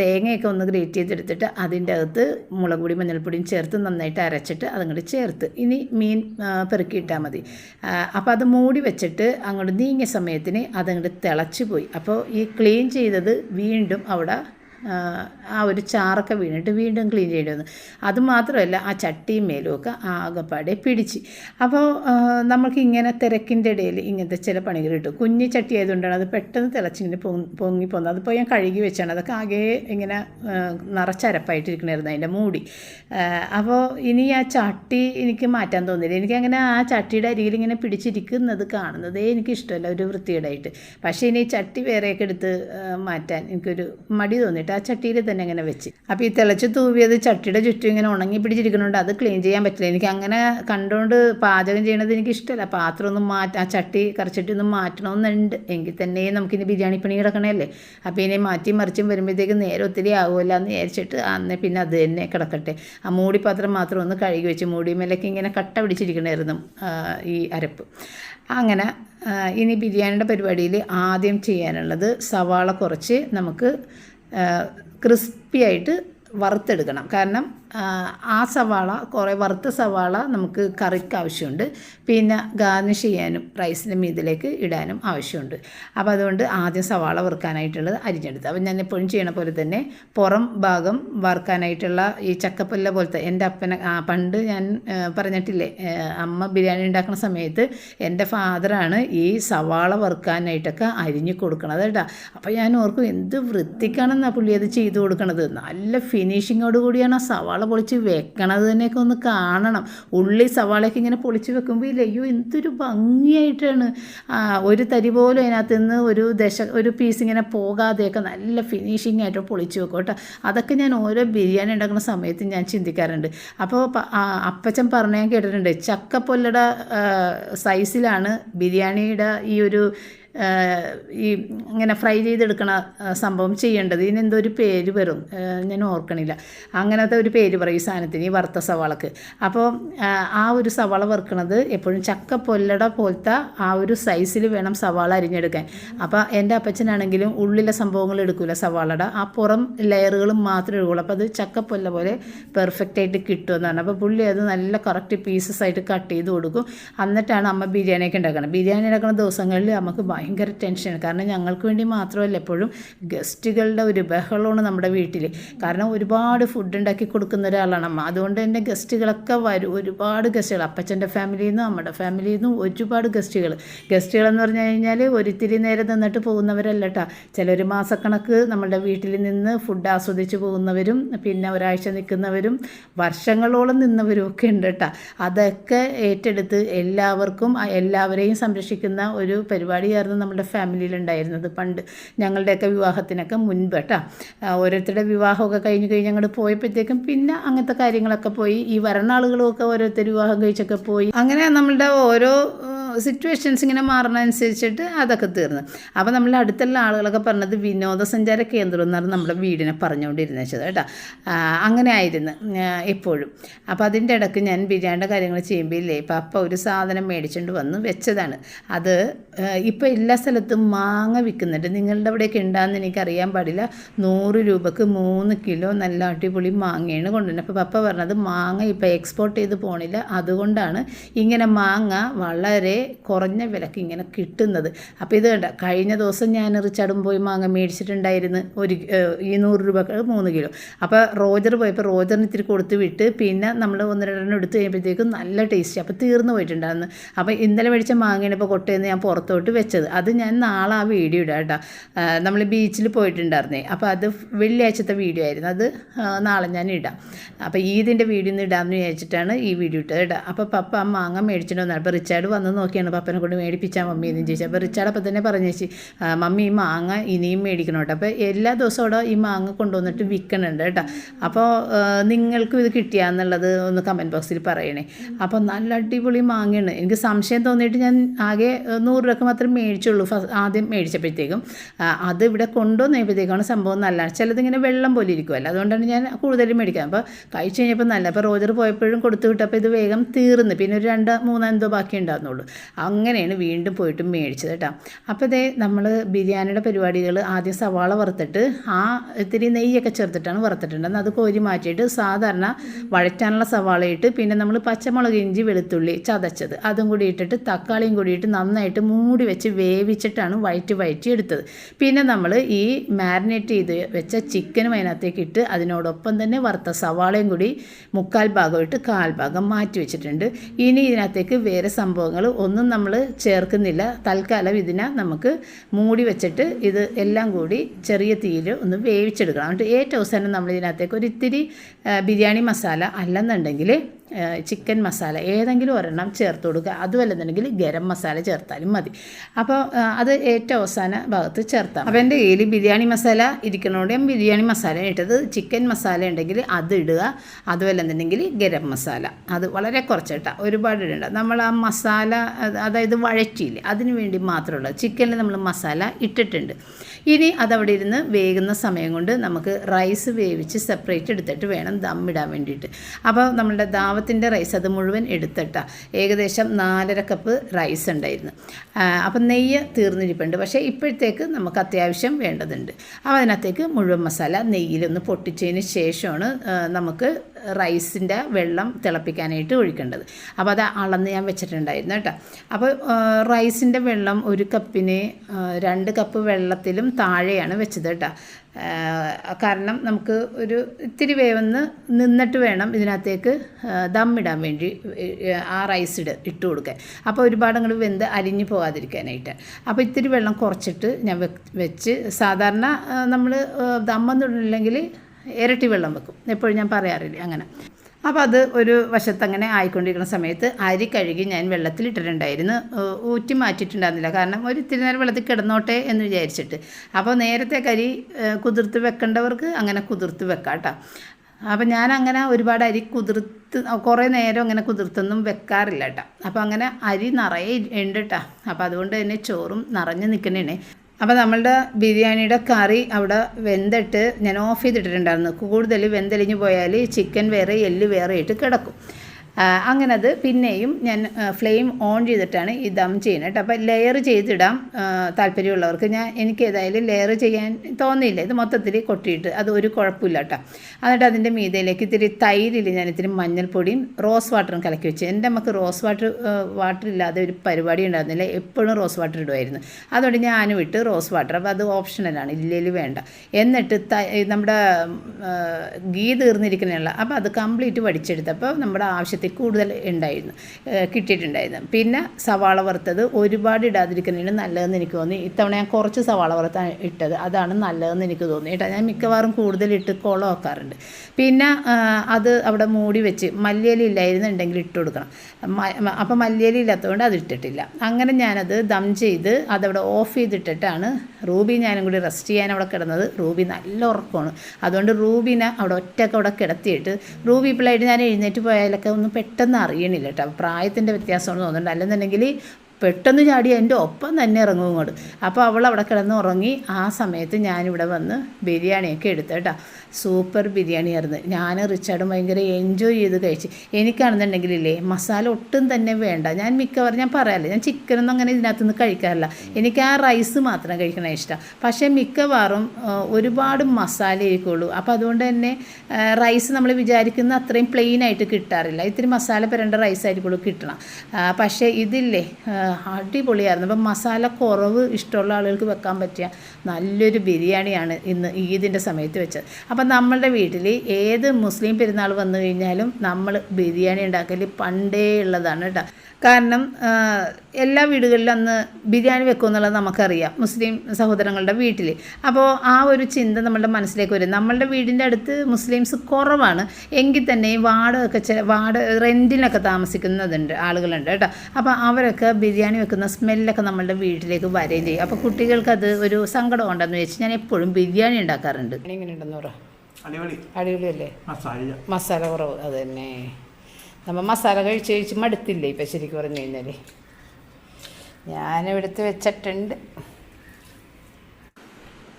തേങ്ങയൊക്കെ ഒന്ന് ഗ്രേറ്റ് ചെയ്തെടുത്തിട്ട് അതിന്റെ അകത്ത് മുളക് പൊടി മഞ്ഞൾപ്പൊടിയും ചേർത്ത് നന്നായിട്ട് അരച്ചിട്ട് അതങ്ങോട്ട് ചേർത്ത്. ഇനി മീൻ പെറുക്കിയിട്ടാൽ മതി. അപ്പോൾ അത് മൂടി വെച്ചിട്ട് അങ്ങോട്ട് നീങ്ങിയ സമയത്തിന് അതങ്ങോട്ട് തിളച്ച് പോയി അപ്പോൾ ഈ ക്ലീൻ ചെയ്തത് വീണ്ടും അവിടെ ആ, ഒരു ചാറൊക്കെ വീണിട്ട് വീണ്ടും ക്ലീൻ ചെയ്യേണ്ടി വന്നു. അതുമാത്രമല്ല ആ ചട്ടിയും മേലും ഒക്കെ ആകെപ്പാടെ പിടിച്ച്. അപ്പോൾ നമുക്ക് ഇങ്ങനെ തിരക്കിന്റെ ഇടയിൽ ഇങ്ങനത്തെ ചില പണികൾ കിട്ടും. കുഞ്ഞി ചട്ടി ആയതുകൊണ്ടാണ് അത് പെട്ടെന്ന് തിളച്ചിങ്ങനെ പൊങ്ങി പോകുന്നത് അതിപ്പോൾ ഞാൻ കഴുകി വെച്ചാണ്. അതൊക്കെ ആകെ ഇങ്ങനെ നിറച്ചരപ്പായിട്ടിരിക്കണായിരുന്നു അതിന്റെ മൂടി. അപ്പോൾ ഇനി ആ ചട്ടി എനിക്ക് മാറ്റാൻ തോന്നില്ല എനിക്കങ്ങനെ ആ ചട്ടിയുടെ അരികിൽ ഇങ്ങനെ പിടിച്ചിരിക്കുന്നത് കാണുന്നതേ എനിക്കിഷ്ടമല്ല ഒരു വൃത്തികേടായിട്ട്. പക്ഷേ ഇനി ചട്ടി വേറെയൊക്കെ എടുത്ത് മാറ്റാൻ എനിക്കൊരു മടി തോന്നിയിട്ട് ആ ചട്ടിയിൽ തന്നെ ഇങ്ങനെ വെച്ച്. അപ്പോൾ ഈ തിളച്ച് തൂവിയത് ചട്ടിയുടെ ചുറ്റും ഇങ്ങനെ ഉണങ്ങി പിടിച്ചിരിക്കുന്നുണ്ട്. അത് ക്ലീൻ ചെയ്യാൻ പറ്റില്ല. എനിക്ക് അങ്ങനെ കണ്ടുകൊണ്ട് പാചകം ചെയ്യണത് എനിക്ക് ഇഷ്ടമല്ല പാത്രം ഒന്നും മാറ്റാം ആ ചട്ടി കറച്ചട്ടി ഒന്നും മാറ്റണമെന്നുണ്ട് എങ്കിൽ തന്നെ നമുക്കിനി ബിരിയാണി പണി കിടക്കണമല്ലേ അപ്പോൾ ഇനി മാറ്റി മറിച്ചും വരുമ്പോഴത്തേക്ക് നേരെ ഒത്തിരി ആകുമല്ലോ എന്ന് വിചാരിച്ചിട്ട് അന്ന് പിന്നെ അത് തന്നെ കിടക്കട്ടെ. ആ മൂടിപ്പാത്രം മാത്രം ഒന്ന് കഴുകി വെച്ച് മൂടി മേലേക്ക് ഇങ്ങനെ കട്ട പിടിച്ചിരിക്കണമായിരുന്നു ഈ അരപ്പ്. അങ്ങനെ ഇനി ബിരിയാണിയുടെ പരിപാടിയിൽ ആദ്യം ചെയ്യാനുള്ളത് സവാള കുറച്ച് നമുക്ക് ക്രിസ്പി ആയിട്ട് വറുത്തെടുക്കണം. കാരണം ആ സവാള കുറേ വറുത്ത സവാള നമുക്ക് കറിക്ക് ആവശ്യമുണ്ട്. പിന്നെ ഗാർണിഷ് ചെയ്യാനും റൈസിന്റെ മീതിലേക്ക് ഇടാനും ആവശ്യമുണ്ട്. അപ്പോൾ അതുകൊണ്ട് ആദ്യം സവാള വറുക്കാനായിട്ടുള്ളത് അരിഞ്ഞെടുത്ത്. അപ്പോൾ ഞാൻ എപ്പോഴും ചെയ്യണ പോലെ തന്നെ പുറം ഭാഗം വറുക്കാനായിട്ടുള്ള ഈ ചക്കപ്പല്ല പോലത്തെ എന്റെ അപ്പനെ പണ്ട് ഞാൻ പറഞ്ഞിട്ടില്ലേ അമ്മ ബിരിയാണി ഉണ്ടാക്കുന്ന സമയത്ത് എന്റെ ഫാദറാണ് ഈ സവാള വറുക്കാനായിട്ടൊക്കെ അരിഞ്ഞു കൊടുക്കണത് കേട്ടോ. അപ്പോൾ ഞാൻ ഓർക്കും എന്ത് വൃത്തിക്കാണെന്നാണ് പുള്ളി അത് ചെയ്തു കൊടുക്കണത്. നല്ല ഫിനിഷിങ്ങോട് കൂടിയാണ് ആ സവാള പൊളിച്ച് വെക്കണത് തന്നെയൊക്കെ ഒന്ന് കാണണം. ഉള്ളി സവാളയൊക്കെ ഇങ്ങനെ പൊളിച്ച് വെക്കുമ്പോൾ ഇല്ല? അയ്യോ എന്തൊരു ഭംഗിയായിട്ടാണ്. ഒരു തരി പോലും അതിനകത്ത് നിന്ന് ഒരു ദശ ഒരു പീസ് ഇങ്ങനെ പോകാതെയൊക്കെ നല്ല ഫിനിഷിംഗ് ആയിട്ട് പൊളിച്ച് വെക്കും കേട്ടോ. അതൊക്കെ ഞാൻ ഓരോ ബിരിയാണി ഉണ്ടാക്കുന്ന സമയത്ത് ഞാൻ ചിന്തിക്കാറുണ്ട്. അപ്പോൾ അപ്പച്ചൻ പറഞ്ഞ ഞാൻ കേട്ടിട്ടുണ്ട് ചക്കപ്പൊല്ലയുടെ സൈസിലാണ് ബിരിയാണിയുടെ ഈ ഒരു ഈ ഇങ്ങനെ ഫ്രൈ ചെയ്തെടുക്കണ സംഭവം ചെയ്യേണ്ടത്. ഇതിനെന്തോ ഒരു പേര് വരും. ഞാൻ ഓർക്കണില്ല. അങ്ങനത്തെ ഒരു പേര് പറയും ഈ സാധനത്തിന് ഈ വറുത്ത സവാളക്ക്. അപ്പോൾ ആ, ഒരു സവാള വറുക്കണത് എപ്പോഴും ചക്ക പൊല്ലട പോലത്തെ ആ ഒരു സൈസിൽ വേണം സവാള അരിഞ്ഞെടുക്കാൻ. അപ്പോൾ എന്റെ അപ്പച്ചനാണെങ്കിലും ഉള്ളിലെ സംഭവങ്ങൾ എടുക്കില്ല സവാളയുടെ ആ പുറം ലെയറുകളും മാത്രമേ എടുക്കുള്ളൂ. അപ്പോൾ അത് ചക്കപ്പൊല്ല പോലെ പെർഫെക്റ്റ് ആയിട്ട് കിട്ടുമെന്നാണ് അപ്പോൾ പുള്ളി അത് നല്ല കറക്റ്റ് പീസസ് ആയിട്ട് കട്ട് ചെയ്ത് കൊടുക്കും. എന്നിട്ടാണ് അമ്മ ബിരിയാണിയൊക്കെ ഉണ്ടാക്കുന്നത് ബിരിയാണി ഉണ്ടാക്കുന്ന ദിവസങ്ങളിൽ നമുക്ക് ഭയങ്കര ടെൻഷനാണ്. കാരണം ഞങ്ങൾക്ക് വേണ്ടി മാത്രമല്ല എപ്പോഴും ഗസ്റ്റുകളുടെ ഒരു ബഹളമാണ് നമ്മുടെ വീട്ടിൽ കാരണം ഒരുപാട് ഫുഡ് ഉണ്ടാക്കി കൊടുക്കുന്ന ഒരാളാണ് അമ്മ. അതുകൊണ്ട് തന്നെ ഗസ്റ്റുകളൊക്കെ വരും ഒരുപാട് ഗസ്റ്റുകൾ അപ്പച്ചന്റെ ഫാമിലിയിൽ നിന്നും അമ്മയുടെ ഫാമിലിയിൽ നിന്നും ഒരുപാട് ഗസ്റ്റുകൾ ഗസ്റ്റുകളെന്ന് പറഞ്ഞു കഴിഞ്ഞാൽ ഒരിത്തിരി നേരം നിന്നിട്ട് പോകുന്നവരല്ല കേട്ടോ ചിലർ മാസക്കണക്ക് നമ്മുടെ വീട്ടിൽ നിന്ന് ഫുഡ് ആസ്വദിച്ച് പോകുന്നവരും പിന്നെ ഒരാഴ്ച നിൽക്കുന്നവരും വർഷങ്ങളോളം നിന്നവരും ഒക്കെ ഉണ്ട് കേട്ടോ അതൊക്കെ ഏറ്റെടുത്ത് എല്ലാവർക്കും എല്ലാവരെയും സംരക്ഷിക്കുന്ന ഒരു പരിപാടിയായിരുന്നു നമ്മുടെ ഫാമിലിയിലുണ്ടായിരുന്നത് പണ്ട് ഞങ്ങളുടെയൊക്കെ വിവാഹത്തിനൊക്കെ മുൻപ് കേട്ടോ. ഓരോരുത്തരുടെ വിവാഹമൊക്കെ കഴിഞ്ഞ് കഴിഞ്ഞ് അങ്ങോട്ട് പോയപ്പോഴത്തേക്കും പിന്നെ അങ്ങനത്തെ കാര്യങ്ങളൊക്കെ പോയി. ഈ വരണ ആളുകളുമൊക്കെ ഓരോരുത്തർ വിവാഹം കഴിച്ചൊക്കെ പോയി. അങ്ങനെ നമ്മളുടെ ഓരോ സിറ്റുവേഷൻസ് ഇങ്ങനെ മാറുന്നതനുസരിച്ചിട്ട് അതൊക്കെ തീർന്നു. അപ്പോൾ നമ്മൾ അടുത്തുള്ള ആളുകളൊക്കെ പറഞ്ഞത് വിനോദസഞ്ചാര കേന്ദ്രം എന്നാണ് നമ്മുടെ വീടിനെ പറഞ്ഞുകൊണ്ടിരുന്നത് കേട്ടോ. അങ്ങനെ ആയിരുന്നു എപ്പോഴും. അപ്പോൾ അതിന്റെ ഇടയ്ക്ക് ഞാൻ ബിരിയാണിയുടെ കാര്യങ്ങൾ ചെയ്യുമ്പോൾ ഇല്ലേ ഇപ്പം അപ്പം ഒരു സാധനം മേടിച്ചുകൊണ്ട് വന്ന് വെച്ചതാണ്. അത് ഇപ്പോൾ എല്ലാ സ്ഥലത്തും മാങ്ങ വിൽക്കുന്നുണ്ട് നിങ്ങളുടെ അവിടെയൊക്കെ ഉണ്ടാകുന്ന എനിക്കറിയാൻ പാടില്ല. നൂറ് രൂപക്ക് മൂന്ന് കിലോ നല്ല അടിപൊളി മാങ്ങയാണ് കൊണ്ടുവരുന്നത്. അപ്പോൾ പപ്പ പറഞ്ഞത് മാങ്ങ ഇപ്പോൾ എക്സ്പോർട്ട് ചെയ്ത് പോണില്ല. അതുകൊണ്ടാണ് ഇങ്ങനെ മാങ്ങ വളരെ കുറഞ്ഞ വിലക്ക് ഇങ്ങനെ കിട്ടുന്നത്. അപ്പോൾ ഇത് കണ്ട? കഴിഞ്ഞ ദിവസം ഞാൻ റിച്ചാടും പോയി മാങ്ങ മേടിച്ചിട്ടുണ്ടായിരുന്നു. ഒരു ഈ നൂറ് മൂന്ന് കിലോ. അപ്പോൾ റോജർ പോയപ്പോൾ റോജറിന് ഇത്തിരി കൊടുത്ത് വിട്ട് പിന്നെ നമ്മൾ ഒന്ന് രണ്ടെണ്ണം എടുത്ത് കഴിയുമ്പോഴത്തേക്കും നല്ല ടേസ്റ്റ് അപ്പോൾ തീർന്നു പോയിട്ടുണ്ടായിരുന്നു. അപ്പോൾ ഇന്നലെ മേടിച്ച മാങ്ങയാണ് ഇപ്പോൾ കൊട്ടയെന്ന് ഞാൻ പുറത്തോട്ട് വെച്ചത്. അത് ഞാൻ നാളെ ആ വീഡിയോ ഇടാം കേട്ടോ. നമ്മൾ ബീച്ചിൽ പോയിട്ടുണ്ടായിരുന്നേ. അപ്പോൾ അത് വെള്ളിയാഴ്ചത്തെ വീഡിയോ ആയിരുന്നു. അത് നാളെ ഞാൻ ഇടാം. അപ്പോൾ ഈദിന്റെ വീഡിയോ ഒന്ന് ഇടാമെന്ന് വിചാരിച്ചിട്ടാണ് ഈ വീഡിയോ ഇട്ടത് കേട്ടോ. അപ്പോൾ പപ്പ മാങ്ങ മേടിച്ചിട്ട് വന്നത് അപ്പോൾ റിച്ചാർഡ് വന്ന് നോക്കിയാണ് പപ്പനെ കൊണ്ട് മേടിപ്പിച്ചാൽ മമ്മി എന്ന് ചോദിച്ചു അപ്പോൾ അപ്പം തന്നെ പറഞ്ഞു ചേച്ചി മമ്മി ഈ മാങ്ങ ഇനിയും മേടിക്കണം കേട്ടോ. അപ്പോൾ എല്ലാ ദിവസവും അവിടെ ഈ മാങ്ങ കൊണ്ടുവന്നിട്ട് വിൽക്കണുണ്ട് കേട്ടോ. അപ്പോൾ നിങ്ങൾക്കും ഇത് കിട്ടിയാന്നുള്ളത് ഒന്ന് കമന്റ് ബോക്സിൽ പറയണേ. അപ്പോൾ നല്ല അടിപൊളി മാങ്ങയാണ്. എനിക്ക് സംശയം തോന്നിയിട്ട് ഞാൻ ആകെ നൂറ് രൂപ മാത്രമേ മേടിച്ചുള്ളൂ. ആദ്യം മേടിച്ചപ്പോഴത്തേക്കും അത് ഇവിടെ കൊണ്ടുവന്നപ്പോഴത്തേക്കാണ് സംഭവം നല്ല. ചിലതിങ്ങനെ വെള്ളം പോലെ ഇരിക്കുമല്ലോ അതുകൊണ്ടാണ് ഞാൻ കൂടുതലും മേടിക്കാം. അപ്പോൾ കഴിച്ച് കഴിഞ്ഞപ്പോൾ നല്ല. അപ്പോൾ റോജർ പോയപ്പോഴും കൊടുത്തു വിട്ടപ്പോൾ ഇത് വേഗം തീർന്ന്. പിന്നെ ഒരു രണ്ട് മൂന്നെന്തോ ബാക്കി ഉണ്ടാകുന്നുള്ളൂ അങ്ങനെയാണ് വീണ്ടും പോയിട്ട് മേടിച്ചത് കേട്ടോ. അപ്പോൾ ഇതേ നമ്മൾ ബിരിയാണിയുടെ പരിപാടികൾ ആദ്യം സവാള വറുത്തിട്ട് ആ ഇത്തിരി നെയ്യൊക്കെ ചേർത്തിട്ടാണ് വറുത്തിട്ടുണ്ടെന്ന് അത് കോരി മാറ്റിയിട്ട് സാധാരണ വഴറ്റാനുള്ള സവാള ഇട്ട് പിന്നെ നമ്മൾ പച്ചമുളക് ഇഞ്ചി വെളുത്തുള്ളി ചതച്ചത്. അതും കൂടി ഇട്ടിട്ട് തക്കാളിയും കൂടി ഇട്ട് നന്നായിട്ട് മൂടി വെച്ച് വേവിച്ചിട്ടാണ് വയറ്റി വയറ്റി എടുത്തത്. പിന്നെ നമ്മൾ ഈ മാരിനേറ്റ് ചെയ്ത് വെച്ച ചിക്കനും അതിനകത്തേക്ക് ഇട്ട് അതിനോടൊപ്പം തന്നെ വറുത്ത സവാളയും കൂടി മുക്കാൽ ഭാഗം ഇട്ട് കാൽ ഭാഗം മാറ്റി വെച്ചിട്ടുണ്ട്. ഇനി ഇതിനകത്തേക്ക് വേറെ സംഭവങ്ങൾ ഒന്നും നമ്മൾ ചേർക്കുന്നില്ല. തൽക്കാലം ഇതിനെ നമുക്ക് മൂടി വെച്ചിട്ട് ഇത് എല്ലാം കൂടി ചെറിയ തീയിൽ ഒന്ന് വേവിച്ചെടുക്കണം. എന്നിട്ട് ഏറ്റവും അവസാനം നമ്മൾ ഇതിനകത്തേക്ക് ഒരു ഇത്തിരി ബിരിയാണി മസാല അല്ലെന്നുണ്ടെങ്കിൽ ചിക്കൻ മസാല ഏതെങ്കിലും ഒരെണ്ണം ചേർത്ത് കൊടുക്കുക. അതുമല്ലെന്നുണ്ടെങ്കിൽ ഗരം മസാല ചേർത്താലും മതി. അപ്പോൾ അത് ഏറ്റവും അവസാന ഭാഗത്ത് ചേർത്താം അപ്പോൾ എന്റെ കയ്യിൽ ബിരിയാണി മസാല ഇരിക്കുന്നതുകൊണ്ട് ഞാൻ ബിരിയാണി മസാല ഇട്ടത്. ചിക്കൻ മസാല ഉണ്ടെങ്കിൽ അത് ഇടുക. അതുമല്ലെന്നുണ്ടെങ്കിൽ ഗരം മസാല. അത് വളരെ കുറച്ചിട്ട. ഒരുപാട് ഇടണ്ട. നമ്മൾ ആ മസാല അതായത് വഴറ്റിയില്ലേ അതിന് വേണ്ടി മാത്രമുള്ള ചിക്കനിൽ നമ്മൾ മസാല ഇട്ടിട്ടുണ്ട്. ഇനി അതവിടെ ഇരുന്ന് വേകുന്ന സമയം കൊണ്ട് നമുക്ക് റൈസ് വേവിച്ച് സെപ്പറേറ്റ് എടുത്തിട്ട് വേണം ദമ്മിടാൻ വേണ്ടിയിട്ട്. അപ്പോൾ നമ്മളുടെ ദാവത്തിന്റെ റൈസ് അത് മുഴുവൻ എടുത്തിട്ടാണ് ഏകദേശം നാലര കപ്പ് റൈസ് ഉണ്ടായിരുന്നു. അപ്പം നെയ്യ് തീർന്നിരിപ്പുണ്ട്. പക്ഷേ ഇപ്പോഴത്തേക്ക് നമുക്ക് അത്യാവശ്യം വേണ്ടതുണ്ട്. അപ്പോൾ അതിനകത്തേക്ക് മുഴുവൻ മസാല നെയ്യിലൊന്ന് പൊട്ടിച്ചതിന് ശേഷമാണ് നമുക്ക് റൈസിന്റെ വെള്ളം തിളപ്പിക്കാനായിട്ട് ഒഴിക്കേണ്ടത്. അപ്പോൾ അത് അളന്ന് ഞാൻ വെച്ചിട്ടുണ്ടായിരുന്നു കേട്ടോ. അപ്പോൾ റൈസിന്റെ വെള്ളം ഒരു കപ്പിന് രണ്ട് കപ്പ് വെള്ളത്തിലും താഴെയാണ് വെച്ചത് കേട്ടോ. കാരണം നമുക്ക് ഒരു ഇത്തിരി വേവെന്ന് നിന്നിട്ട് വേണം ഇതിനകത്തേക്ക് ദമ്മിടാൻ വേണ്ടി ആ റൈസ് ഇട ഇട്ട് കൊടുക്കാൻ. അപ്പോൾ ഒരുപാട് അങ്ങോട്ട് വെന്ത് അരിഞ്ഞു പോകാതിരിക്കാനായിട്ട്. അപ്പോൾ ഇത്തിരി വെള്ളം കുറച്ചിട്ട് ഞാൻ വെച്ച് സാധാരണ നമ്മൾ ദമ്മൊന്നുമില്ലെങ്കിൽ ഇരട്ടി വെള്ളം വെക്കും. എപ്പോഴും ഞാൻ പറയാറില്ല അങ്ങനെ. അപ്പോൾ അത് ഒരു വശത്ത് അങ്ങനെ ആയിക്കൊണ്ടിരിക്കുന്ന സമയത്ത് അരി കഴുകി ഞാൻ വെള്ളത്തിൽ ഇട്ടിട്ടുണ്ടായിരുന്നു ഊറ്റി മാറ്റിയിട്ടുണ്ടായിരുന്നില്ല. കാരണം ഒരു ഇത്തിരി നേരം വെള്ളത്തിൽ കിടന്നോട്ടെ എന്ന് വിചാരിച്ചിട്ട്. അപ്പോൾ നേരത്തെ കരി കുതിർത്ത് വെക്കേണ്ടവർക്ക് അങ്ങനെ കുതിർത്ത് വെക്കാം കേട്ടോ ഞാൻ അങ്ങനെ ഒരുപാട് അരി കുതിർത്ത് കുറേ നേരം അങ്ങനെ കുതിർത്തൊന്നും വെക്കാറില്ല കേട്ടോ അപ്പോൾ അങ്ങനെ അരി നിറയെ ഉണ്ട് കേട്ടോ അപ്പോൾ അതുകൊണ്ട് തന്നെ ചോറും നിറഞ്ഞ് നിൽക്കണേ അപ്പോൾ നമ്മളുടെ ബിരിയാണിയുടെ കറി അവിടെ വെന്തിട്ട് ഞാൻ ഓഫ് ചെയ്തിട്ടിട്ടുണ്ടായിരുന്നു. കൂടുതൽ വെന്തലിഞ്ഞ് പോയാൽ ചിക്കൻ വേറെ എല്ല് വേറെ ആയിട്ട് കിടക്കും. അങ്ങനെ അത് പിന്നെയും ഞാൻ ഫ്ലെയിം ഓൺ ചെയ്തിട്ടാണ് ഈ ദം ചെയ്യുന്നത് കേട്ടോ. അപ്പോൾ ലെയർ ചെയ്തിടാം താല്പര്യമുള്ളവർക്ക്. ഞാൻ എനിക്ക് ഏതായാലും ലെയർ ചെയ്യാൻ തോന്നിയില്ല. ഇത് മൊത്തത്തിൽ കൊട്ടിയിട്ട് അത് ഒരു കുഴപ്പമില്ല കേട്ടോ. എന്നിട്ട് അതിന്റെ മീതയിലേക്ക് ഇത്തിരി തൈരിൽ ഞാൻ ഇത്തിരി മഞ്ഞൾപ്പൊടിയും റോസ് വാട്ടറും കലക്കി വെച്ചു. എന്റെ നമുക്ക് റോസ് വാട്ടർ വാട്ടർ ഇല്ലാതെ ഒരു പരിപാടി ഉണ്ടായിരുന്നില്ല. എപ്പോഴും റോസ് വാട്ടർ ഇടുമായിരുന്നു. അതുകൊണ്ട് ഞാനും ഇട്ട് റോസ് വാട്ടർ അപ്പോൾ അത് ഓപ്ഷണലാണ് ഇല്ലെങ്കിൽ വേണ്ട. എന്നിട്ട് നമ്മുടെ ഗീ തീർന്നിരിക്കുന്നതിനുള്ള. അപ്പോൾ അത് കംപ്ലീറ്റ് വടിച്ചെടുത്തപ്പോൾ നമ്മുടെ കൂടുതൽ ഉണ്ടായിരുന്നു കിട്ടിയിട്ടുണ്ടായിരുന്നു. പിന്നെ സവാള വറുത്തത് ഒരുപാട് ഇടാതിരിക്കുന്നതിന് നല്ലതെന്ന് എനിക്ക് തോന്നി. ഇത്തവണ ഞാൻ കുറച്ച് സവാള വറുത്താണ് ഇട്ടത്. അതാണ് നല്ലതെന്ന് എനിക്ക് തോന്നി കേട്ടോ. ഞാൻ മിക്കവാറും കൂടുതൽ ഇട്ട് കുളമാക്കാറുണ്ട് പിന്നെ അത് അവിടെ മൂടി വെച്ച് മല്ലിയില ഇല്ലായിരുന്നുണ്ടെങ്കിൽ ഇട്ട് കൊടുക്കണം. അപ്പം മല്ലിയില ഇല്ലാത്തതുകൊണ്ട് അത് ഇട്ടിട്ടില്ല. അങ്ങനെ ഞാനത് ദം ചെയ്ത് അതവിടെ ഓഫ് ചെയ്തിട്ടിട്ടാണ് റൂബി ഞാനും കൂടി റെസ്റ്റ് ചെയ്യാൻ അവിടെ കിടന്നത്. റൂബി നല്ല ഉറക്കമാണ്. അതുകൊണ്ട് റൂബിനെ അവിടെ ഒറ്റയ്ക്ക് അവിടെ കിടത്തിയിട്ട് റൂബി ഇപ്പോഴായിട്ട് ഞാൻ എഴുന്നേറ്റ് പോയാലൊക്കെ ഒന്നും പെട്ടെന്ന് അറിയണില്ല കേട്ടോ. പ്രായത്തിന്റെ വ്യത്യാസമാണ് തോന്നുന്നുണ്ട്. അല്ലെന്നുണ്ടെങ്കിൽ പെട്ടെന്ന് ചാടി എന്റെ ഒപ്പം തന്നെ ഇറങ്ങും ഇങ്ങോട്ട്. അപ്പോൾ അവൾ അവിടെ കിടന്ന് ഉറങ്ങി ആ സമയത്ത് ഞാനിവിടെ വന്ന് ബിരിയാണിയൊക്കെ എടുത്തു കേട്ടോ. സൂപ്പർ ബിരിയാണി ആയിരുന്നു ഞാൻ റിച്ചാർഡും ഭയങ്കര എൻജോയ് ചെയ്ത് കഴിച്ച്. എനിക്കാണെന്നുണ്ടെങ്കിലില്ലേ മസാല ഒട്ടും തന്നെ വേണ്ട. ഞാൻ മിക്കവാറും ഞാൻ പറയാറില്ല ഞാൻ ചിക്കനൊന്നും അങ്ങനെ ഇതിനകത്തുനിന്ന് കഴിക്കാറില്ല. എനിക്ക് ആ റൈസ് മാത്രം കഴിക്കണ ഇഷ്ടം. പക്ഷേ മിക്കവാറും ഒരുപാട് മസാല ആയിരിക്കുള്ളൂ അപ്പോൾ അതുകൊണ്ട് തന്നെ റൈസ് നമ്മൾ വിചാരിക്കുന്ന അത്രയും പ്ലെയിൻ ആയിട്ട് കിട്ടാറില്ല. ഇത്തിരി മസാല പെരേണ്ട റൈസ് ആയിരിക്കുള്ളൂ കിട്ടണം. പക്ഷേ ഇതില്ലേ അടിപൊളിയായിരുന്നു. അപ്പം മസാല കുറവ് ഇഷ്ടമുള്ള ആളുകൾക്ക് വെക്കാൻ പറ്റിയ നല്ലൊരു ബിരിയാണിയാണ് ഇന്ന് ഈദിന്റെ സമയത്ത് വെച്ചത്. അപ്പം നമ്മളുടെ വീട്ടിൽ ഏത് മുസ്ലിം പെരുന്നാൾ വന്നു കഴിഞ്ഞാലും നമ്മൾ ബിരിയാണി ഉണ്ടാക്കൽ പണ്ടേ ഉള്ളതാണ് കേട്ടോ. കാരണം എല്ലാ വീടുകളിലും അന്ന് ബിരിയാണി വെക്കും എന്നുള്ളത് നമുക്കറിയാം മുസ്ലിം സഹോദരങ്ങളുടെ വീട്ടിൽ. അപ്പോൾ ആ ഒരു ചിന്ത നമ്മളുടെ മനസ്സിലേക്ക് വരും. നമ്മളുടെ വീടിന്റെ അടുത്ത് മുസ്ലിംസ് കുറവാണ്. എങ്കിൽ തന്നെയും വാടകയൊക്കെ ചില വാട റെന്റിനൊക്കെ താമസിക്കുന്നതുണ്ട് ആളുകളുണ്ട് കേട്ടോ. അപ്പോൾ അവരൊക്കെ ബിരിയാണി വെക്കുന്ന സ്മെല്ലൊക്കെ നമ്മളുടെ വീട്ടിലേക്ക് വരികയും ചെയ്യും. അപ്പോൾ കുട്ടികൾക്കത് ഒരു സങ്കടം ഉണ്ടെന്ന് വെച്ച് ഞാൻ എപ്പോഴും ബിരിയാണി ഉണ്ടാക്കാറുണ്ട്. എങ്ങനെയുണ്ടെന്ന് പറ. അടിപൊളിയല്ലേ? മസാല. മസാല കുറവ് അത് തന്നെ നമ്മൾ മസാല കഴിച്ച് കഴിച്ച് മടുത്തില്ലേ ഇപ്പം ശരിക്കും പറഞ്ഞു കഴിഞ്ഞാൽ ഞാനിവിടുത്തെ വെച്ചിട്ടുണ്ട്.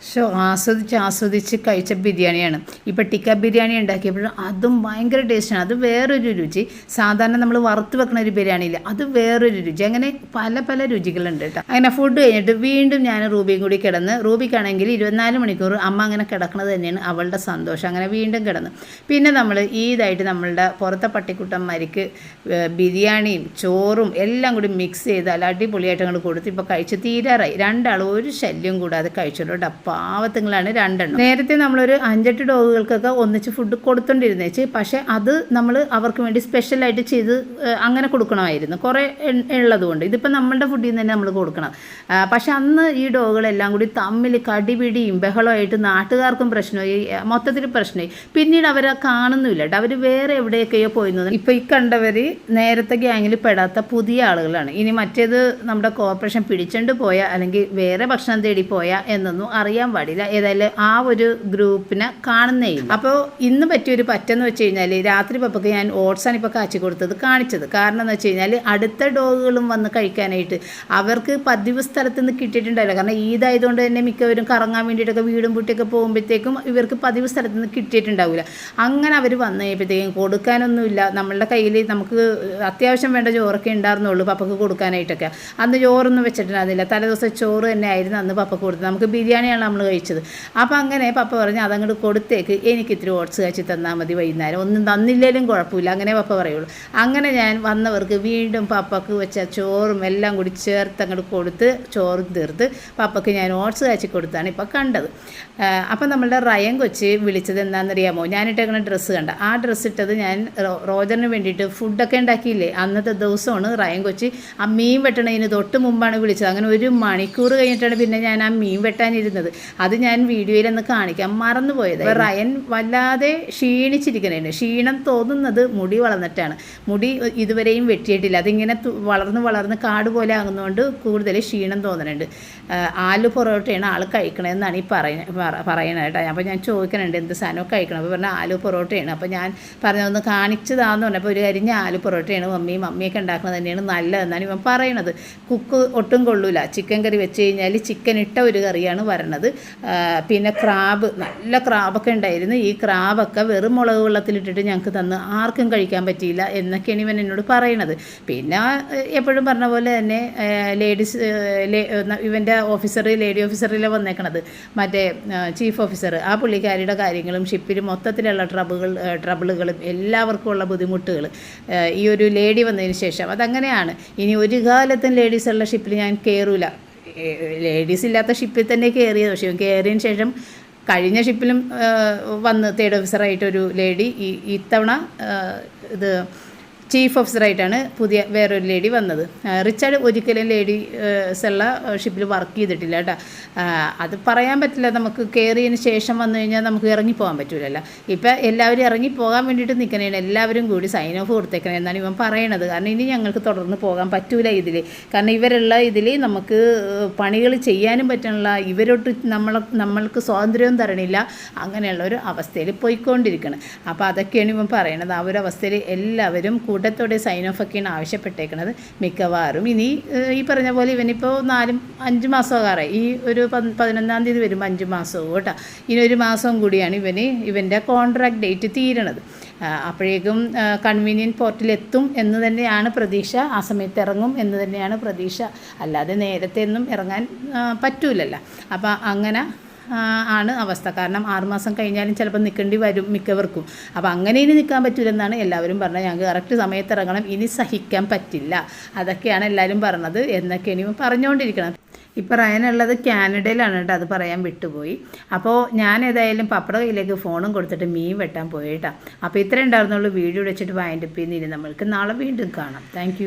ഷോ ആസ്വദിച്ച് ആസ്വദിച്ച് കഴിച്ച ബിരിയാണിയാണ്. ഇപ്പം ടിക്ക ബിരിയാണി ഉണ്ടാക്കിയപ്പോഴും അതും ഭയങ്കര ടേസ്റ്റാണ് അത് വേറൊരു രുചി. സാധാരണ നമ്മൾ വറുത്ത് വെക്കുന്ന ഒരു ബിരിയാണി ഇല്ല അത് വേറൊരു രുചി. അങ്ങനെ പല പല രുചികളുണ്ട് കേട്ടോ. അങ്ങനെ ഫുഡ് കഴിഞ്ഞിട്ട് വീണ്ടും ഞാൻ റൂബിയും കൂടി കിടന്ന് റൂബിക്കാണെങ്കിൽ ഇരുപത്തിനാല് മണിക്കൂർ അമ്മ അങ്ങനെ കിടക്കുന്നത് തന്നെയാണ് അവളുടെ സന്തോഷം. അങ്ങനെ വീണ്ടും കിടന്നു. പിന്നെ നമ്മൾ ഈതായിട്ട് നമ്മളുടെ പുറത്തെ പട്ടിക്കുട്ടന്മാർക്ക് ബിരിയാണിയും ചോറും എല്ലാം കൂടി മിക്സ് ചെയ്ത് അല്ല അടിപൊളിയായിട്ട് അങ്ങോട്ട് കൊടുത്ത് ഇപ്പോൾ കഴിച്ച് തീരാറായി. രണ്ടാളും ഒരു ശല്യം കൂടാതെ കഴിച്ചോളൂ കേട്ടോ. പാവത്തുങ്ങളാണ് രണ്ടെണ്ണം. നേരത്തെ നമ്മളൊരു അഞ്ചെട്ട് ഡോഗുകൾക്കൊക്കെ ഒന്നിച്ച് ഫുഡ് കൊടുത്തോണ്ടിരുന്നേച്ച് പക്ഷേ അത് നമ്മൾ അവർക്ക് വേണ്ടി സ്പെഷ്യലായിട്ട് ചെയ്ത് അങ്ങനെ കൊടുക്കണമായിരുന്നു. കുറേ ഉള്ളതുകൊണ്ട് ഇതിപ്പോൾ നമ്മളുടെ ഫുഡിൽ നിന്ന് തന്നെ നമ്മൾ കൊടുക്കണം. പക്ഷേ അന്ന് ഈ ഡോഗുകളെല്ലാം കൂടി തമ്മിൽ കടിപിടിയും ബഹളമായിട്ട് നാട്ടുകാർക്കും പ്രശ്നമായി മൊത്തത്തിൽ പ്രശ്നമായി. പിന്നീട് അവരെ കാണുന്നില്ല അവർ വേറെ എവിടെയൊക്കെയോ പോയിരുന്നത് ഇപ്പോൾ ഈ കണ്ടവർ നേരത്തെ ഗ്യാങ്ങിൽ പെടാത്ത പുതിയ ആളുകളാണ്. ഇനി മറ്റേത് നമ്മുടെ കോർപ്പറേഷൻ പിടിച്ചോണ്ട് പോയ അല്ലെങ്കിൽ വേറെ ഭക്ഷണം തേടി പോയ എന്നൊന്നും അറിയാൻ പാടില്ല. ഏതായാലും ആ ഒരു ഗ്രൂപ്പിനെ കാണുന്നേ ഇല്ല അപ്പോൾ ഇന്ന് പറ്റിയൊരു പറ്റെന്ന് വെച്ച് കഴിഞ്ഞാൽ രാത്രി പപ്പക്ക് ഞാൻ ഓട്സാണ് ഇപ്പോൾ കാച്ചി കൊടുത്തത് കാണിച്ചത്. കാരണം എന്ന് വെച്ച് കഴിഞ്ഞാൽ അടുത്ത ഡോഗുകളും വന്ന് കഴിക്കാനായിട്ട് അവർക്ക് പതിവ് സ്ഥലത്ത് നിന്ന് കിട്ടിയിട്ടുണ്ടല്ലോ കാരണം ഈദായതുകൊണ്ട് തന്നെ മിക്കവരും കറങ്ങാൻ വേണ്ടിയിട്ടൊക്കെ വീടും പൂട്ടിയൊക്കെ പോകുമ്പോഴത്തേക്കും ഇവർക്ക് പതിവ് സ്ഥലത്ത് നിന്ന് കിട്ടിയിട്ടുണ്ടാവില്ല. അങ്ങനെ അവർ വന്നു കഴിയുമ്പോഴത്തേക്കും കൊടുക്കാനൊന്നുമില്ല. നമ്മളുടെ കയ്യിൽ നമുക്ക് അത്യാവശ്യം വേണ്ട ചോറൊക്കെ ഉണ്ടായിരുന്നുള്ളൂ പപ്പക്ക് കൊടുക്കാനായിട്ടൊക്കെ. അന്ന് ചോറൊന്നും വെച്ചിട്ടുണ്ടായിരുന്നില്ല. തലേദിവസം ചോറ് തന്നെ ആയിരുന്നു അന്ന് പപ്പക്ക് കൊടുത്തത്. നമുക്ക് ബിരിയാണിയാണ് നമ്മൾ കഴിച്ചത്. അപ്പോൾ അങ്ങനെ പപ്പ പറഞ്ഞു അതങ്ങോട്ട് കൊടുത്തേക്ക്. എനിക്ക് ഇത്തിരി ഓട്സ് കഴിച്ച് തന്നാൽ മതി വൈകുന്നേരം. ഒന്നും തന്നില്ലേലും കുഴപ്പമില്ല. അങ്ങനെ പപ്പ പറയുള്ളൂ. അങ്ങനെ ഞാൻ വന്നവർക്ക് വീണ്ടും പപ്പക്ക് വെച്ച ചോറും എല്ലാം കൂടി ചേർത്ത് അങ്ങോട്ട് കൊടുത്ത് ചോറും തീർത്ത് പപ്പക്ക് ഞാൻ ഓട്സ് കാച്ചി കൊടുത്താണ് ഇപ്പോൾ കണ്ടത്. അപ്പം നമ്മളുടെ റയൻ കൊച്ച് വിളിച്ചത് എന്താണെന്നറിയാമോ ഞാനിട്ടേക്കണ ഡ്രസ്സ് കണ്ട. ആ ഡ്രസ്സ് ഇട്ടത് ഞാൻ റോജറിന് വേണ്ടിയിട്ട് ഫുഡൊക്കെ ഉണ്ടാക്കിയില്ലേ? അന്നത്തെ ദിവസമാണ് റയൻ കൊച്ചി ആ മീൻ വെട്ടണതിന് തൊട്ട് മുമ്പാണ് വിളിച്ചത്. അങ്ങനെ ഒരു മണിക്കൂർ കഴിഞ്ഞിട്ടാണ് പിന്നെ ഞാൻ ആ മീൻ വെട്ടാനിരുന്നത്. അത് ഞാൻ വീഡിയോയിലൊന്ന് കാണിക്കാം. മറന്നുപോയത്. റയൻ വല്ലാതെ ക്ഷീണിച്ചിരിക്കണേന്. ക്ഷീണം തോന്നുന്നത് മുടി വളർന്നിട്ടാണ്. മുടി ഇതുവരെയും വെട്ടിയിട്ടില്ല. അതിങ്ങനെ വളർന്ന് വളർന്ന് കാട് പോലെ ആകുന്നതുകൊണ്ട് കൂടുതൽ ക്ഷീണം തോന്നുന്നുണ്ട് ആലു പൊറോട്ടയാണ് ആൾ കഴിക്കണമെന്നാണ് ഈ പറയുന്നത് പറയണത് കേട്ടോ. അപ്പോൾ ഞാൻ ചോദിക്കണുണ്ട് എന്ത് സാധനം കഴിക്കണം? അപ്പോൾ പറഞ്ഞാൽ ആലു പൊറോട്ടയാണ്. അപ്പോൾ ഞാൻ പറഞ്ഞതൊന്ന് കാണിച്ചതാന്ന് പറഞ്ഞപ്പോൾ ഒരു കാര്യം ആലു പൊറോട്ടയാണ് മമ്മിയും മമ്മിയൊക്കെ ഉണ്ടാക്കുന്നത് തന്നെയാണ് നല്ലതെന്നാണ് ഇവൻ പറയണത്. കുക്ക് ഒട്ടും കൊള്ളൂല. ചിക്കൻ കറി വെച്ച് കഴിഞ്ഞാൽ ചിക്കൻ ഇട്ട ഒരു കറിയാണ് വരണത്. പിന്നെ ക്രാബ് നല്ല ക്രാബൊക്കെ ഉണ്ടായിരുന്നു. ഈ ക്രാബൊക്കെ വെറും മുളക് വെള്ളത്തിലിട്ടിട്ട് ഞങ്ങൾക്ക് തന്ന് ആർക്കും കഴിക്കാൻ പറ്റിയില്ല എന്നൊക്കെയാണ് ഇവൻ എന്നോട് പറയണത്. പിന്നെ എപ്പോഴും പറഞ്ഞ പോലെ തന്നെ ലേഡീസ് ഇവന്റെ ഓഫീസർ ലേഡി ഓഫീസറിലെ വന്നേക്കണത്. മറ്റേ ചീഫ് ഓഫീസർ. ആ പുള്ളിക്കാരിയുടെ കാര്യങ്ങളും ഷിപ്പിൽ മൊത്തത്തിലുള്ള ട്രബിളുകൾ ട്രബിളുകളും എല്ലാവർക്കും ഉള്ള ബുദ്ധിമുട്ടുകൾ ഈ ഒരു ലേഡി വന്നതിന് ശേഷം. അതങ്ങനെയാണ്. ഇനി ഒരു കാലത്തും ലേഡീസുള്ള ഷിപ്പിൽ ഞാൻ കയറൂല ലേഡീസ് ഇല്ലാത്ത ഷിപ്പിൽ തന്നെ കയറിയത് പക്ഷേ കയറിയതിന് ശേഷം കഴിഞ്ഞ ഷിപ്പിലും വന്ന് തേർഡ് ഓഫീസറായിട്ടൊരു ലേഡി ഈ ഇത്തവണ ഇത് ചീഫ് ഓഫീസറായിട്ടാണ് പുതിയ വേറൊരു ലേഡി വന്നത്. റിച്ചാർഡ് ഒരിക്കലും ലേഡി ഉള്ള ഷിപ്പിൽ വർക്ക് ചെയ്തിട്ടില്ല കേട്ടോ. അത് പറയാൻ പറ്റില്ല. നമുക്ക് കയറിയതിന് ശേഷം വന്നു കഴിഞ്ഞാൽ നമുക്ക് ഇറങ്ങിപ്പോകാൻ പറ്റില്ലല്ലോ ഇപ്പം എല്ലാവരും ഇറങ്ങിപ്പോകാൻ വേണ്ടിയിട്ട് നിൽക്കണേണ് എല്ലാവരും കൂടി സൈൻ ഓഫ് കൊടുത്തേക്കണേ എന്നാണ് ഇവൻ പറയണത്. കാരണം ഇനി ഞങ്ങൾക്ക് തുടർന്ന് പോകാൻ പറ്റൂല ഇതിൽ കാരണം ഇവരുള്ള ഇതിൽ നമുക്ക് പണികൾ ചെയ്യാനും പറ്റണില്ല. ഇവരോട്ട് നമ്മൾ നമ്മൾക്ക് സ്വാതന്ത്ര്യവും തരണില്ല. അങ്ങനെയുള്ള ഒരു അവസ്ഥയിൽ പോയിക്കൊണ്ടിരിക്കണം. അപ്പോൾ അതൊക്കെയാണ് ഇവൻ പറയണത്. ആ ഒരു അവസ്ഥയിൽ എല്ലാവരും കൂട്ടത്തോടെ സൈൻ ഓഫ് ഒക്കെയാണ് ആവശ്യപ്പെട്ടേക്കുന്നത് മിക്കവാറും. ഇനി ഈ പറഞ്ഞ പോലെ ഇവനിപ്പോൾ നാലും അഞ്ച് മാസമാകാറായി. ഈ ഒരു പതിനൊന്നാം തീയതി വരുമ്പോൾ അഞ്ച് മാസവും കേട്ടോ. ഇനി ഒരു മാസം കൂടിയാണ് ഇവന് ഇവന്റെ കോൺട്രാക്ട് ഡേറ്റ് തീരണത്. അപ്പോഴേക്കും കൺവീനിയൻ പോർട്ടിലെത്തും എന്ന് തന്നെയാണ് പ്രതീക്ഷ. ആ സമയത്ത് ഇറങ്ങും എന്ന് തന്നെയാണ് പ്രതീക്ഷ. അല്ലാതെ നേരത്തെ ഒന്നും ഇറങ്ങാൻ പറ്റൂലല്ല. അപ്പോൾ അങ്ങനെ ആണ് അവസ്ഥ. കാരണം ആറുമാസം കഴിഞ്ഞാലും ചിലപ്പോൾ നിൽക്കേണ്ടി വരും മിക്കവർക്കും. അപ്പോൾ അങ്ങനെ ഇനി നിൽക്കാൻ പറ്റില്ലെന്നാണ് എല്ലാവരും പറഞ്ഞത്. ഞങ്ങൾക്ക് കറക്റ്റ് സമയത്ത് ഇറങ്ങണം ഇനി സഹിക്കാൻ പറ്റില്ല. അതൊക്കെയാണ് എല്ലാവരും പറഞ്ഞത് എന്നൊക്കെ ഇനി പറഞ്ഞുകൊണ്ടിരിക്കണം. ഇപ്പോൾ റയനുള്ളത് കാനഡയിലാണ് കേട്ടോ. അത് പറയാൻ വിട്ടുപോയി. അപ്പോൾ ഞാൻ ഏതായാലും പപ്പട കയ്യിലേക്ക് ഫോണും കൊടുത്തിട്ട് മീൻ വെട്ടാൻ പോയി കേട്ടോ അപ്പോൾ ഇത്രയും ഉണ്ടായിരുന്നുള്ളൂ. വീഡിയോ വെച്ചിട്ട് വൈൻഡപ്പ് ചെയ്യുന്നില്ല നമ്മൾക്ക് നാളെ വീണ്ടും കാണാം. താങ്ക്